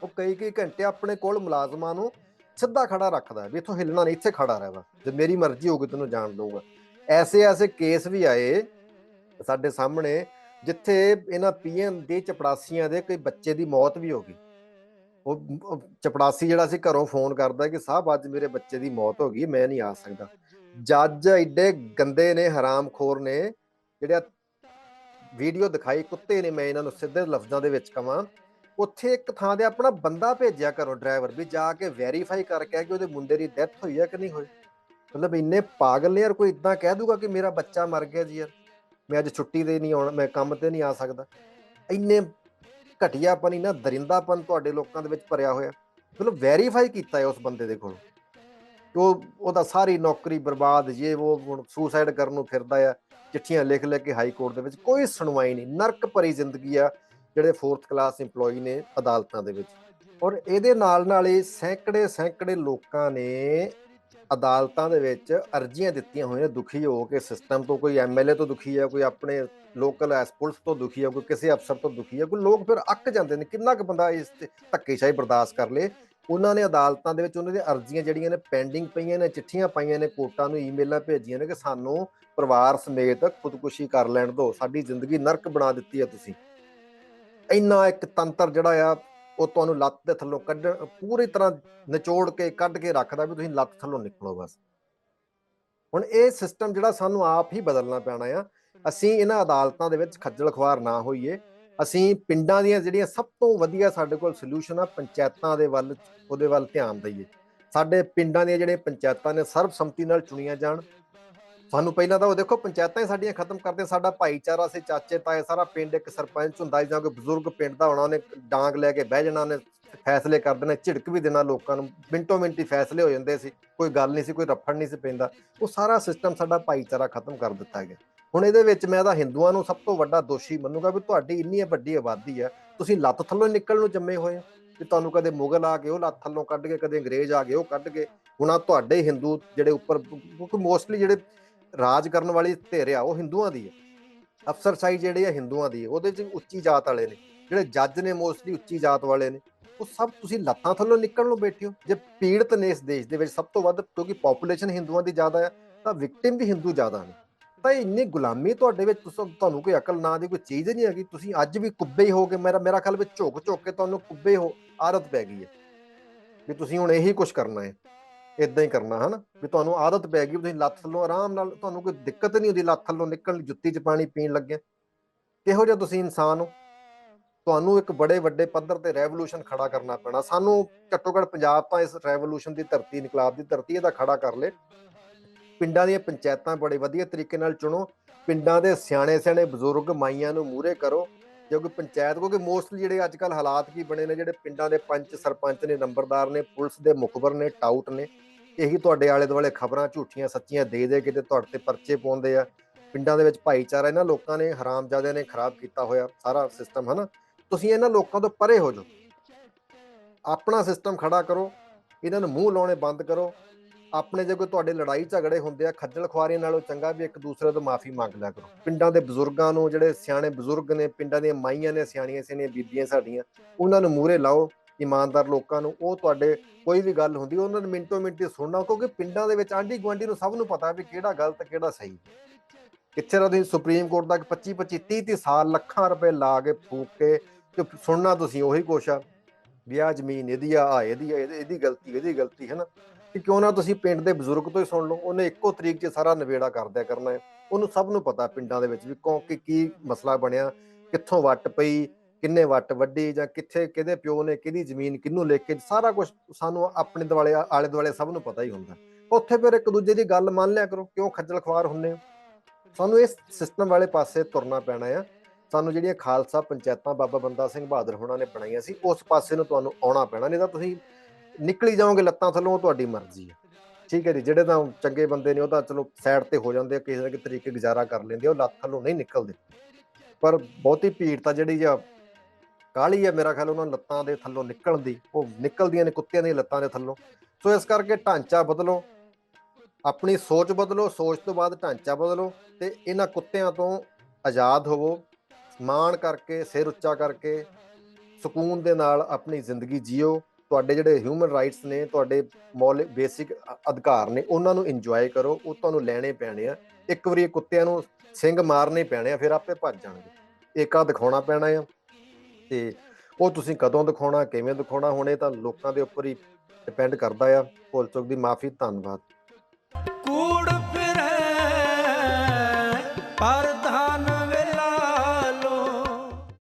ਉਹ ਕਈ ਕਈ ਘੰਟੇ ਆਪਣੇ ਕੋਲ ਮੁਲਾਜ਼ਮਾਂ ਨੂੰ ਸਿੱਧਾ ਖੜਾ ਰੱਖਦਾ ਵੀ ਇੱਥੋਂ ਹਿੱਲਣਾ ਨਹੀਂ, ਇੱਥੇ ਖੜਾ ਰਹਿਵਾ ਜੇ ਮੇਰੀ ਮਰਜ਼ੀ ਹੋਊਗੀ, ਤੈਨੂੰ ਜਾਣ ਦਊਗਾ। ਐਸੇ ਐਸੇ ਕੇਸ ਵੀ ਆਏ ਸਾਡੇ ਸਾਹਮਣੇ, ਜਿੱਥੇ ਇਹਨਾਂ ਪੀਐਮ ਦੇ ਚਪੜਾਸੀਆਂ ਦੇ ਕੋਈ ਬੱਚੇ ਦੀ ਮੌਤ ਵੀ ਹੋ ਗਈ। ਉਹ ਚਪੜਾਸੀ ਜਿਹੜਾ ਸੀ ਘਰੋਂ ਫੋਨ ਕਰਦਾ ਕਿ ਸਾਹਿਬ ਅੱਜ ਮੇਰੇ ਬੱਚੇ ਦੀ ਮੌਤ ਹੋ ਗਈ, ਮੈਂ ਨਹੀਂ ਆ ਸਕਦਾ। ਜੱਜ ਐਡੇ ਗੰਦੇ ਨੇ, ਹਰਾਮਖੋਰ ਨੇ, ਜਿਹੜਾ ਵੀਡੀਓ ਦਿਖਾਈ, ਕੁੱਤੇ ਨੇ ਮੈਂ ਇਹਨਾਂ ਨੂੰ ਸਿੱਧੇ ਲਫ਼ਜ਼ਾਂ ਦੇ ਵਿੱਚ ਕਵਾਂ। ਉੱਥੇ ਇੱਕ ਥਾਂ ਤੇ ਆਪਣਾ ਬੰਦਾ ਭੇਜਿਆ ਕਰੋ ਡਰਾਈਵਰ ਵੀ, ਜਾ ਕੇ ਵੈਰੀਫਾਈ ਕਰਕੇ ਆ ਕਿ ਉਹਦੇ ਮੁੰਡੇ ਦੀ ਡੈਥ ਹੋਈ ਹੈ ਕਿ ਨਹੀਂ ਹੋਈ। ਮਤਲਬ ਇੰਨੇ ਪਾਗਲ ਨੇ ਯਾਰ, ਕੋਈ ਇਦਾਂ ਕਹਿ ਦੂਗਾ ਕਿ ਮੇਰਾ ਬੱਚਾ ਮਰ ਗਿਆ ਜੀ ਯਾਰ, ਮੈਂ ਅੱਜ ਛੁੱਟੀ ਤੇ ਨਹੀਂ ਆਉਣਾ, ਮੈਂ ਕੰਮ ਤੇ ਨਹੀਂ ਆ ਸਕਦਾ। ਇੰਨੇ ਘਟੀਆਪਨ ਨਾ, ਦਰਿੰਦਾਪਨ ਤੁਹਾਡੇ ਲੋਕਾਂ ਦੇ ਵਿੱਚ ਭਰਿਆ ਹੋਇਆ। ਮਤਲਬ ਵੈਰੀਫਾਈ ਕੀਤਾ ਹੈ ਉਸ ਬੰਦੇ ਦੇ ਕੋਲ। ਉਹ, ਉਹਦਾ ਸਾਰੀ ਨੌਕਰੀ ਬਰਬਾਦ, ਜੇ ਉਹ ਹੁਣ ਸੁਸਾਈਡ ਕਰਨ ਨੂੰ ਫਿਰਦਾ ਆ, ਚਿੱਠੀਆਂ ਲਿਖ ਲਿਖ ਕੇ ਹਾਈ ਕੋਰਟ ਦੇ ਵਿੱਚ ਕੋਈ ਸੁਣਵਾਈ ਨਹੀਂ। ਨਰਕ ਭਰੀ ਜ਼ਿੰਦਗੀ ਆ, ਜਿਹੜੇ ਫੋਰਥ ਕਲਾਸ EMPLOYE ਨੇ ਅਦਾਲਤਾਂ ਦੇ ਵਿੱਚ। ਔਰ ਇਹਦੇ ਨਾਲ ਨਾਲ ਹੀ ਸੈਂਕੜੇ ਸੈਂਕੜੇ ਲੋਕਾਂ ਨੇ ਅਦਾਲਤਾਂ ਦੇ ਵਿੱਚ ਅਰਜ਼ੀਆਂ ਦਿੱਤੀਆਂ ਹੋਈਆਂ ਨੇ, ਦੁਖੀ ਹੋ ਕੇ ਸਿਸਟਮ ਤੋਂ, ਕੋਈ ਐਮਐਲਏ ਤੋਂ ਦੁਖੀ ਹੈ ਕੋਈ ਆਪਣੇ ਲੋਕਲ ਐਸ ਪੁਲਿਸ ਤੋਂ ਦੁਖੀ ਹੈ ਕੋਈ ਕਿਸੇ ਅਫਸਰ ਤੋਂ ਦੁਖੀ ਹੈ ਕੋਈ ਲੋਕ ਫਿਰ ਅੱਕ ਜਾਂਦੇ ਨੇ, ਕਿੰਨਾ ਕੁ ਬੰਦਾ ਇਸ ਧੱਕੇਸ਼ਾਹੀ ਬਰਦਾਸ਼ਤ ਕਰ ਲੇ ਉਹਨਾਂ ਨੇ ਅਦਾਲਤਾਂ ਦੇ ਵਿੱਚ ਉਹਨਾਂ ਦੀਆਂ ਅਰਜ਼ੀਆਂ ਜਿਹੜੀਆਂ ਨੇ ਪੈਂਡਿੰਗ ਪਈਆਂ ਨੇ, ਚਿੱਠੀਆਂ ਪਾਈਆਂ ਨੇ, ਕੋਰਟਾਂ ਨੂੰ ਈਮੇਲਾਂ ਭੇਜੀਆਂ ਨੇ ਕਿ ਸਾਨੂੰ ਪਰਿਵਾਰ ਸਮੇਤ ਖੁਦਕੁਸ਼ੀ ਕਰ ਲੈਣ ਦਿਓ, ਸਾਡੀ ਜ਼ਿੰਦਗੀ ਨਰਕ ਬਣਾ ਦਿੱਤੀ ਹੈ ਤੁਸੀਂ। ਇੰਨਾ ਇੱਕ ਤੰਤਰ ਜਿਹੜਾ ਆ ਉਹ ਤੁਹਾਨੂੰ ਲੱਤ ਦੇ ਥੱਲੋਂ ਕੱਢ, ਪੂਰੀ ਤਰ੍ਹਾਂ ਨਿਚੋੜ ਕੇ, ਕੱਢ ਕੇ ਰੱਖਦਾ ਵੀ ਤੁਸੀਂ ਲੱਤ ਥੱਲੋਂ ਨਿਕਲੋ ਬਸ। ਹੁਣ ਇਹ ਸਿਸਟਮ ਜਿਹੜਾ ਸਾਨੂੰ ਆਪ ਹੀ ਬਦਲਣਾ ਪੈਣਾ ਆ। ਅਸੀਂ ਇਹਨਾਂ ਅਦਾਲਤਾਂ ਦੇ ਵਿੱਚ ਖੱਜਲ ਖੁਆਰ ਨਾ ਹੋਈਏ। ਅਸੀਂ ਪਿੰਡਾਂ ਦੀਆਂ ਜਿਹੜੀਆਂ ਸਭ ਤੋਂ ਵਧੀਆ ਸਾਡੇ ਕੋਲ ਸੋਲੂਸ਼ਨ ਆ, ਪੰਚਾਇਤਾਂ ਦੇ ਵੱਲ, ਉਹਦੇ ਵੱਲ ਧਿਆਨ ਦਈਏ। ਸਾਡੇ ਪਿੰਡਾਂ ਦੀਆਂ ਜਿਹੜੀਆਂ ਪੰਚਾਇਤਾਂ ਨੇ, ਸਰਬਸੰਮਤੀ ਨਾਲ ਚੁਣੀਆਂ ਜਾਣ। ਸਾਨੂੰ ਪਹਿਲਾਂ ਤਾਂ ਉਹ ਦੇਖੋ, ਪੰਚਾਇਤਾਂ ਹੀ ਸਾਡੀਆਂ ਖਤਮ ਕਰਦੇ ਸਾਡਾ ਭਾਈਚਾਰਾ ਸੀ, ਚਾਚੇ, ਤਾਏ, ਸਾਰਾ ਪਿੰਡ ਇੱਕ ਸਰਪੰਚ ਹੁੰਦਾ ਜਾਂ ਕੋਈ ਬਜ਼ੁਰਗ ਪਿੰਡ ਦਾ ਹੋਣਾ, ਉਹਨੇ ਡਾਂਗ ਲੈ ਕੇ ਬਹਿ ਜਾਣਾ, ਉਹਨੇ ਫੈਸਲੇ ਕਰ ਦੇਣੇ, ਝਿੜਕ ਵੀ ਦੇਣਾ ਲੋਕਾਂ ਨੂੰ। ਮਿੰਟੋ ਮਿੰਟੀ ਫੈਸਲੇ ਹੋ ਜਾਂਦੇ ਸੀ। ਕੋਈ ਗੱਲ ਨਹੀਂ ਸੀ, ਕੋਈ ਰਫੜ ਨਹੀਂ ਸੀ ਪੈਂਦਾ। ਉਹ ਸਾਰਾ ਸਿਸਟਮ ਸਾਡਾ ਭਾਈਚਾਰਾ ਖਤਮ ਕਰ ਦਿੱਤਾ ਗਿਆ। ਹੁਣ ਇਹਦੇ ਵਿੱਚ ਮੈਂ ਤਾਂ ਹਿੰਦੂਆਂ ਨੂੰ ਸਭ ਤੋਂ ਵੱਡਾ ਦੋਸ਼ੀ ਮੰਨੂਗਾ ਵੀ ਤੁਹਾਡੀ ਇੰਨੀ ਵੱਡੀ ਆਬਾਦੀ ਹੈ, ਤੁਸੀਂ ਲੱਤ ਥੱਲੋਂ ਨਿਕਲਣ ਨੂੰ ਜੰਮੇ ਹੋਏ ਹੋ। ਵੀ ਤੁਹਾਨੂੰ ਕਦੇ ਮੁਗਲ ਆ ਗਏ, ਉਹ ਲੱਤ ਥੱਲੋਂ ਕੱਢ ਕੇ ਕਦੇ ਅੰਗਰੇਜ਼ ਆ ਗਏ, ਉਹ ਕੱਢ ਕੇ ਹੁਣ ਆ ਤੁਹਾਡੇ ਹਿੰਦੂ ਜਿਹੜੇ ਉੱਪਰ, ਕਿਉਂਕਿ ਮੋਸਟਲੀ ਜਿਹੜੇ ਰਾਜ ਕਰਨ ਵਾਲੀ ਧਿਰ ਆ, ਉਹ ਹਿੰਦੂਆਂ ਦੀ ਹੈ ਅਫਸਰਸ਼ਾਹੀ ਜਿਹੜੇ ਆ, ਹਿੰਦੂਆਂ ਦੀ ਹੈ ਉਹਦੇ ਚ ਉੱਚੀ ਜਾਤ ਵਾਲੇ ਨੇ। ਜਿਹੜੇ ਜੱਜ ਨੇ ਮੋਸਟਲੀ ਉੱਚੀ ਜਾਤ ਵਾਲੇ ਨੇ। ਉਹ ਸਭ ਤੁਸੀਂ ਲੱਤਾਂ ਥੱਲੋਂ ਨਿਕਲਣ ਨੂੰ ਬੈਠੇ ਹੋ। ਜੇ ਪੀੜਤ ਨੇ ਇਸ ਦੇਸ਼ ਦੇ ਵਿੱਚ ਸਭ ਤੋਂ ਵੱਧ, ਕਿਉਂਕਿ ਪੋਪੂਲੇਸ਼ਨ ਹਿੰਦੂਆਂ ਦੀ ਜ਼ਿਆਦਾ ਹੈ ਤਾਂ ਵਿਕਟਿਮ ਵੀ ਹਿੰਦੂ ਜ਼ਿਆਦਾ ਨੇ। ਤਾਂ ਇੰਨੀ ਗੁਲਾਮੀ ਤੁਹਾਡੇ ਵਿੱਚ ਤੁਸੀਂ, ਤੁਹਾਨੂੰ ਕੋਈ ਅਕਲ ਨਾ ਦੀ ਕੋਈ ਚੀਜ਼ ਨਹੀਂ ਹੈਗੀ। ਤੁਸੀਂ ਅੱਜ ਵੀ ਕੁੱਬੇ ਹੀ ਹੋਗੇ ਮੇਰਾ ਮੇਰਾ ਖਿਆਲ ਵਿੱਚ ਝੁਕ ਝੁਕ ਕੇ ਤੁਹਾਨੂੰ ਕੁੱਬੇ ਹੋ ਆਦਤ ਪੈ ਗਈ ਹੈ। ਵੀ ਤੁਸੀਂ ਹੁਣ ਇਹੀ ਕੁਝ ਕਰਨਾ ਹੈ। ਇਦਾਂ ਹੀ ਕਰਨਾ, ਹਨਾ? ਵੀ ਤੁਹਾਨੂੰ ਆਦਤ ਪੈ ਗਈ, ਤੁਸੀਂ ਲੱਤ ਥੱਲੋਂ ਆਰਾਮ ਨਾਲ, ਤੁਹਾਨੂੰ ਕੋਈ ਦਿੱਕਤ ਨਹੀਂ ਹੁੰਦੀ ਲੱਤ ਥੱਲੋਂ ਨਿਕਲਣ ਲਈ, ਜੁੱਤੀ 'ਚ ਪਾਣੀ ਪੀਣ ਲੱਗੇ ਕਿਹੋ ਜਿਹਾ ਤੁਸੀਂ ਇਨਸਾਨ ਹੋ? ਤੁਹਾਨੂੰ ਇੱਕ ਬੜੇ ਵੱਡੇ ਪੱਧਰ ਤੇ ਰੈਵੋਲੂਸ਼ਨ ਖੜਾ ਕਰਨਾ ਪੈਣਾ। ਸਾਨੂੰ ਘੱਟੋ ਘੱਟ ਪੰਜਾਬ ਤਾਂ ਇਸ ਰੈਵੋਲੂਸ਼ਨ ਦੀ ਧਰਤੀ, ਇਨਕਲਾਬ ਦੀ ਧਰਤੀ, ਇਹਦਾ ਖੜਾ ਕਰ ਲੇ। ਪਿੰਡਾਂ ਦੀਆਂ ਪੰਚਾਇਤਾਂ ਬੜੇ ਵਧੀਆ ਤਰੀਕੇ ਨਾਲ ਚੁਣੋ। ਪਿੰਡਾਂ ਦੇ ਸਿਆਣੇ ਸਿਆਣੇ ਬਜ਼ੁਰਗ ਮਾਈਆਂ ਨੂੰ ਮੂਹਰੇ ਕਰੋ। ਕਿਉਂਕਿ ਪੰਚਾਇਤ, ਕਿਉਂਕਿ ਮੋਸਟਲੀ ਜਿਹੜੇ ਅੱਜ ਕੱਲ ਹਾਲਾਤ ਕੀ ਬਣੇ ਨੇ, ਜਿਹੜੇ ਪਿੰਡਾਂ ਦੇ ਪੰਚ ਸਰਪੰਚ ਨੇ, ਨੰਬਰਦਾਰ ਨੇ, ਪੁਲਿਸ ਦੇ ਮੁਖਬਰ ਨੇ ਟਾਊਟ ਨੇ, ਇਹੀ ਤੁਹਾਡੇ ਆਲੇ ਦੁਆਲੇ ਖਬਰਾਂ ਝੂਠੀਆਂ ਸੱਚੀਆਂ ਦੇ ਦੇ ਕਿਤੇ ਤੁਹਾਡੇ ਤੇ ਪਰਚੇ ਪਾਉਂਦੇ ਆ। ਪਿੰਡਾਂ ਦੇ ਵਿੱਚ ਭਾਈਚਾਰਾ ਇਹਨਾਂ ਲੋਕਾਂ ਨੇ ਹਰਾਮਜ਼ਾਦਿਆਂ ਨੇ ਖਰਾਬ ਕੀਤਾ ਹੋਇਆ ਸਾਰਾ ਸਿਸਟਮ ਹਨਾ? ਤੁਸੀਂ ਇਹਨਾਂ ਲੋਕਾਂ ਤੋਂ ਪਰੇ ਹੋ ਜਾਓ। ਆਪਣਾ ਸਿਸਟਮ ਖੜਾ ਕਰੋ, ਇਹਨਾਂ ਨੂੰ ਮੂੰਹ ਲਾਉਣੇ ਬੰਦ ਕਰੋ ਆਪਣੇ ਜੇ ਕੋਈ ਤੁਹਾਡੇ ਲੜਾਈ ਝਗੜੇ ਹੁੰਦੇ ਆ, ਖੱਜਲ ਖੁਆਰੀਆਂ ਨਾਲੋਂ ਚੰਗਾ ਵੀ ਇੱਕ ਦੂਸਰੇ ਤੋਂ ਮਾਫੀ ਮੰਗ ਲਿਆ ਕਰੋ। ਪਿੰਡਾਂ ਦੇ ਬਜ਼ੁਰਗਾਂ ਨੂੰ ਜਿਹੜੇ ਸਿਆਣੇ ਬਜ਼ੁਰਗ ਨੇ, ਪਿੰਡਾਂ ਦੀਆਂ ਮਾਈਆਂ ਨੇ, ਸਿਆਣੀਆਂ ਸਿਆਣੀਆਂ ਬੀਬੀਆਂ ਸਾਡੀਆਂ, ਉਹਨਾਂ ਨੂੰ ਮੂਹਰੇ ਲਾਓ, ਇਮਾਨਦਾਰ ਲੋਕਾਂ ਨੂੰ। ਉਹ ਤੁਹਾਡੇ ਕੋਈ ਵੀ ਗੱਲ ਹੁੰਦੀ, ਉਹਨਾਂ ਨੂੰ ਮਿੰਟੋ ਮਿੰਟੀ ਸੁਣਨਾ, ਕਿਉਂਕਿ ਪਿੰਡਾਂ ਦੇ ਵਿੱਚ ਆਂਢੀ ਗੁਆਂਢੀ ਨੂੰ ਸਭ ਨੂੰ ਪਤਾ ਵੀ ਕਿਹੜਾ ਗਲਤ, ਕਿਹੜਾ ਸਹੀ। ਕਿੱਥੇ ਦਾ ਤੁਸੀਂ? ਸੁਪਰੀਮ ਕੋਰਟ ਤੱਕ 25 25 30 30 ਸਾਲ ਲੱਖਾਂ ਰੁਪਏ ਲਾ ਕੇ ਫੂਕ ਕੇ, ਤੇ ਸੁਣਨਾ ਤੁਸੀਂ, ਉਹੀ ਕੁਛ ਆ। ਵੀ ਆ ਜ਼ਮੀਨ ਇਹਦੀ ਆ ਇਹਦੀ ਆ, ਇਹਦੀ ਇਹਦੀ ਗਲਤੀ ਇਹਦੀ ਗਲਤੀ ਹੈ ਨਾ ਕਿ ਕਿਉਂ ਨਾ ਤੁਸੀਂ ਪਿੰਡ ਦੇ ਬਜ਼ੁਰਗ ਤੋਂ ਹੀ ਸੁਣ ਲਓ, ਉਹਨੇ ਇੱਕੋ ਤਰੀਕ 'ਚ ਸਾਰਾ ਨਵੇੜਾ ਕਰ ਦਿਆ ਕਰਨਾ ਹੈ। ਉਹਨੂੰ ਸਭ ਨੂੰ ਪਤਾ ਪਿੰਡਾਂ ਦੇ ਵਿੱਚ ਵੀ ਕੌਂ, ਕਿ ਕੀ ਮਸਲਾ ਬਣਿਆ, ਕਿੱਥੋਂ ਵੱਟ ਪਈ, ਕਿੰਨੇ ਵੱਟ ਵੱਡੀ ਜਾਂ ਕਿੱਥੇ, ਕਿਹਦੇ ਪਿਓ ਨੇ ਕਿਹਦੀ ਜ਼ਮੀਨ ਕਿਹਨੂੰ ਲੈ ਕੇ, ਸਾਰਾ ਕੁਝ ਸਾਨੂੰ ਆਪਣੇ ਦੁਆਲੇ, ਆਲੇ ਦੁਆਲੇ ਸਭ ਨੂੰ ਪਤਾ ਹੀ ਹੁੰਦਾ। ਉੱਥੇ ਫਿਰ ਇੱਕ ਦੂਜੇ ਦੀ ਗੱਲ ਮੰਨ ਲਿਆ ਕਰੋ, ਕਿਉਂ ਖੱਜਲ ਖਵਾਰ ਹੁੰਨੇ ਹੋ? ਸਾਨੂੰ ਇਸ ਸਿਸਟਮ ਵਾਲੇ ਪਾਸੇ ਤੁਰਨਾ ਪੈਣਾ ਆ। ਸਾਨੂੰ ਜਿਹੜੀਆਂ ਖਾਲਸਾ ਪੰਚਾਇਤਾਂ ਬਾਬਾ ਬੰਦਾ ਸਿੰਘ ਬਹਾਦਰ ਹੋਣਾ ਨੇ ਬਣਾਈਆਂ ਸੀ, ਉਸ ਪਾਸੇ ਨੂੰ ਤੁਹਾਨੂੰ ਆਉਣਾ ਪੈਣਾ, ਨਹੀਂ ਤਾਂ ਤੁਸੀਂ ਨਿਕਲੀ ਜਾਓਗੇ ਲੱਤਾਂ ਥੱਲੋਂ, ਉਹ ਤੁਹਾਡੀ ਮਰਜ਼ੀ ਹੈ। ਠੀਕ ਹੈ ਜੀ, ਜਿਹੜੇ ਤਾਂ ਚੰਗੇ ਬੰਦੇ ਨੇ, ਉਹ ਤਾਂ ਚਲੋ ਸਾਈਡ ਤੇ ਹੋ ਜਾਂਦੇ ਆ, ਕਿਸੇ ਨਾ ਕਿਸੇ ਤਰੀਕੇ ਗੁਜ਼ਾਰਾ ਕਰ ਲੈਂਦੇ ਆ, ਉਹ ਲੱਤ ਥੱਲੋਂ ਨਹੀਂ ਨਿਕਲਦੇ ਪਰ ਬਹੁਤੀ ਭੀੜ ਤਾਂ ਜਿਹੜੀ ਆ ਕਾਲੀ ਆ ਮੇਰਾ ਖਿਆਲ ਉਹਨਾਂ ਲੱਤਾਂ ਦੇ ਥੱਲੋਂ ਨਿਕਲਣ ਦੀ, ਉਹ ਨਿਕਲਦੀਆਂ ਨੇ ਕੁੱਤਿਆਂ ਦੀਆਂ ਲੱਤਾਂ ਦੇ ਥੱਲੋਂ। ਸੋ ਇਸ ਕਰਕੇ ਢਾਂਚਾ ਬਦਲੋ, ਆਪਣੀ ਸੋਚ ਬਦਲੋ, ਸੋਚ ਤੋਂ ਬਾਅਦ ਢਾਂਚਾ ਬਦਲੋ ਤੇ ਇਹਨਾਂ ਕੁੱਤਿਆਂ ਤੋਂ ਆਜ਼ਾਦ ਹੋਵੋ ਮਾਣ ਕਰਕੇ, ਸਿਰ ਉੱਚਾ ਕਰਕੇ, ਸਕੂਨ ਦੇ ਨਾਲ ਆਪਣੀ ਜ਼ਿੰਦਗੀ ਜੀਓ। ਤੁਹਾਡੇ ਜਿਹੜੇ ਹਿਊਮਨ ਰਾਈਟਸ ਨੇ, ਤੁਹਾਡੇ ਮੌਲਿਕ ਬੇਸਿਕ ਅਧਿਕਾਰ ਨੇ, ਉਹਨਾਂ ਨੂੰ ਇੰਜੋਏ ਕਰੋ, ਉਹ ਤੁਹਾਨੂੰ ਲੈਣੇ ਪੈਣੇ ਆ। ਇੱਕ ਵਾਰੀ ਕੁੱਤਿਆਂ ਨੂੰ ਸਿੰਘ ਮਾਰਨੇ ਪੈਣੇ ਆ, ਫਿਰ ਆਪੇ ਭੱਜ ਜਾਣਗੇ। ਏਕਾ ਦਿਖਾਉਣਾ ਪੈਣਾ ਆ, ਤੇ ਉਹ ਤੁਸੀਂ ਕਦੋਂ ਦਿਖਾਉਣਾ, ਕਿਵੇਂ ਦਿਖਾਉਣਾ, ਹੁਣੇ ਤਾਂ ਲੋਕਾਂ ਦੇ ਉੱਪਰ ਹੀ ਡਿਪੈਂਡ ਕਰਦਾ ਆ। ਭੁੱਲ ਚੁੱਕ ਦੀ ਮਾਫੀ, ਧੰਨਵਾਦ। ਕੂੜ ਫਿਰੇ ਪਰ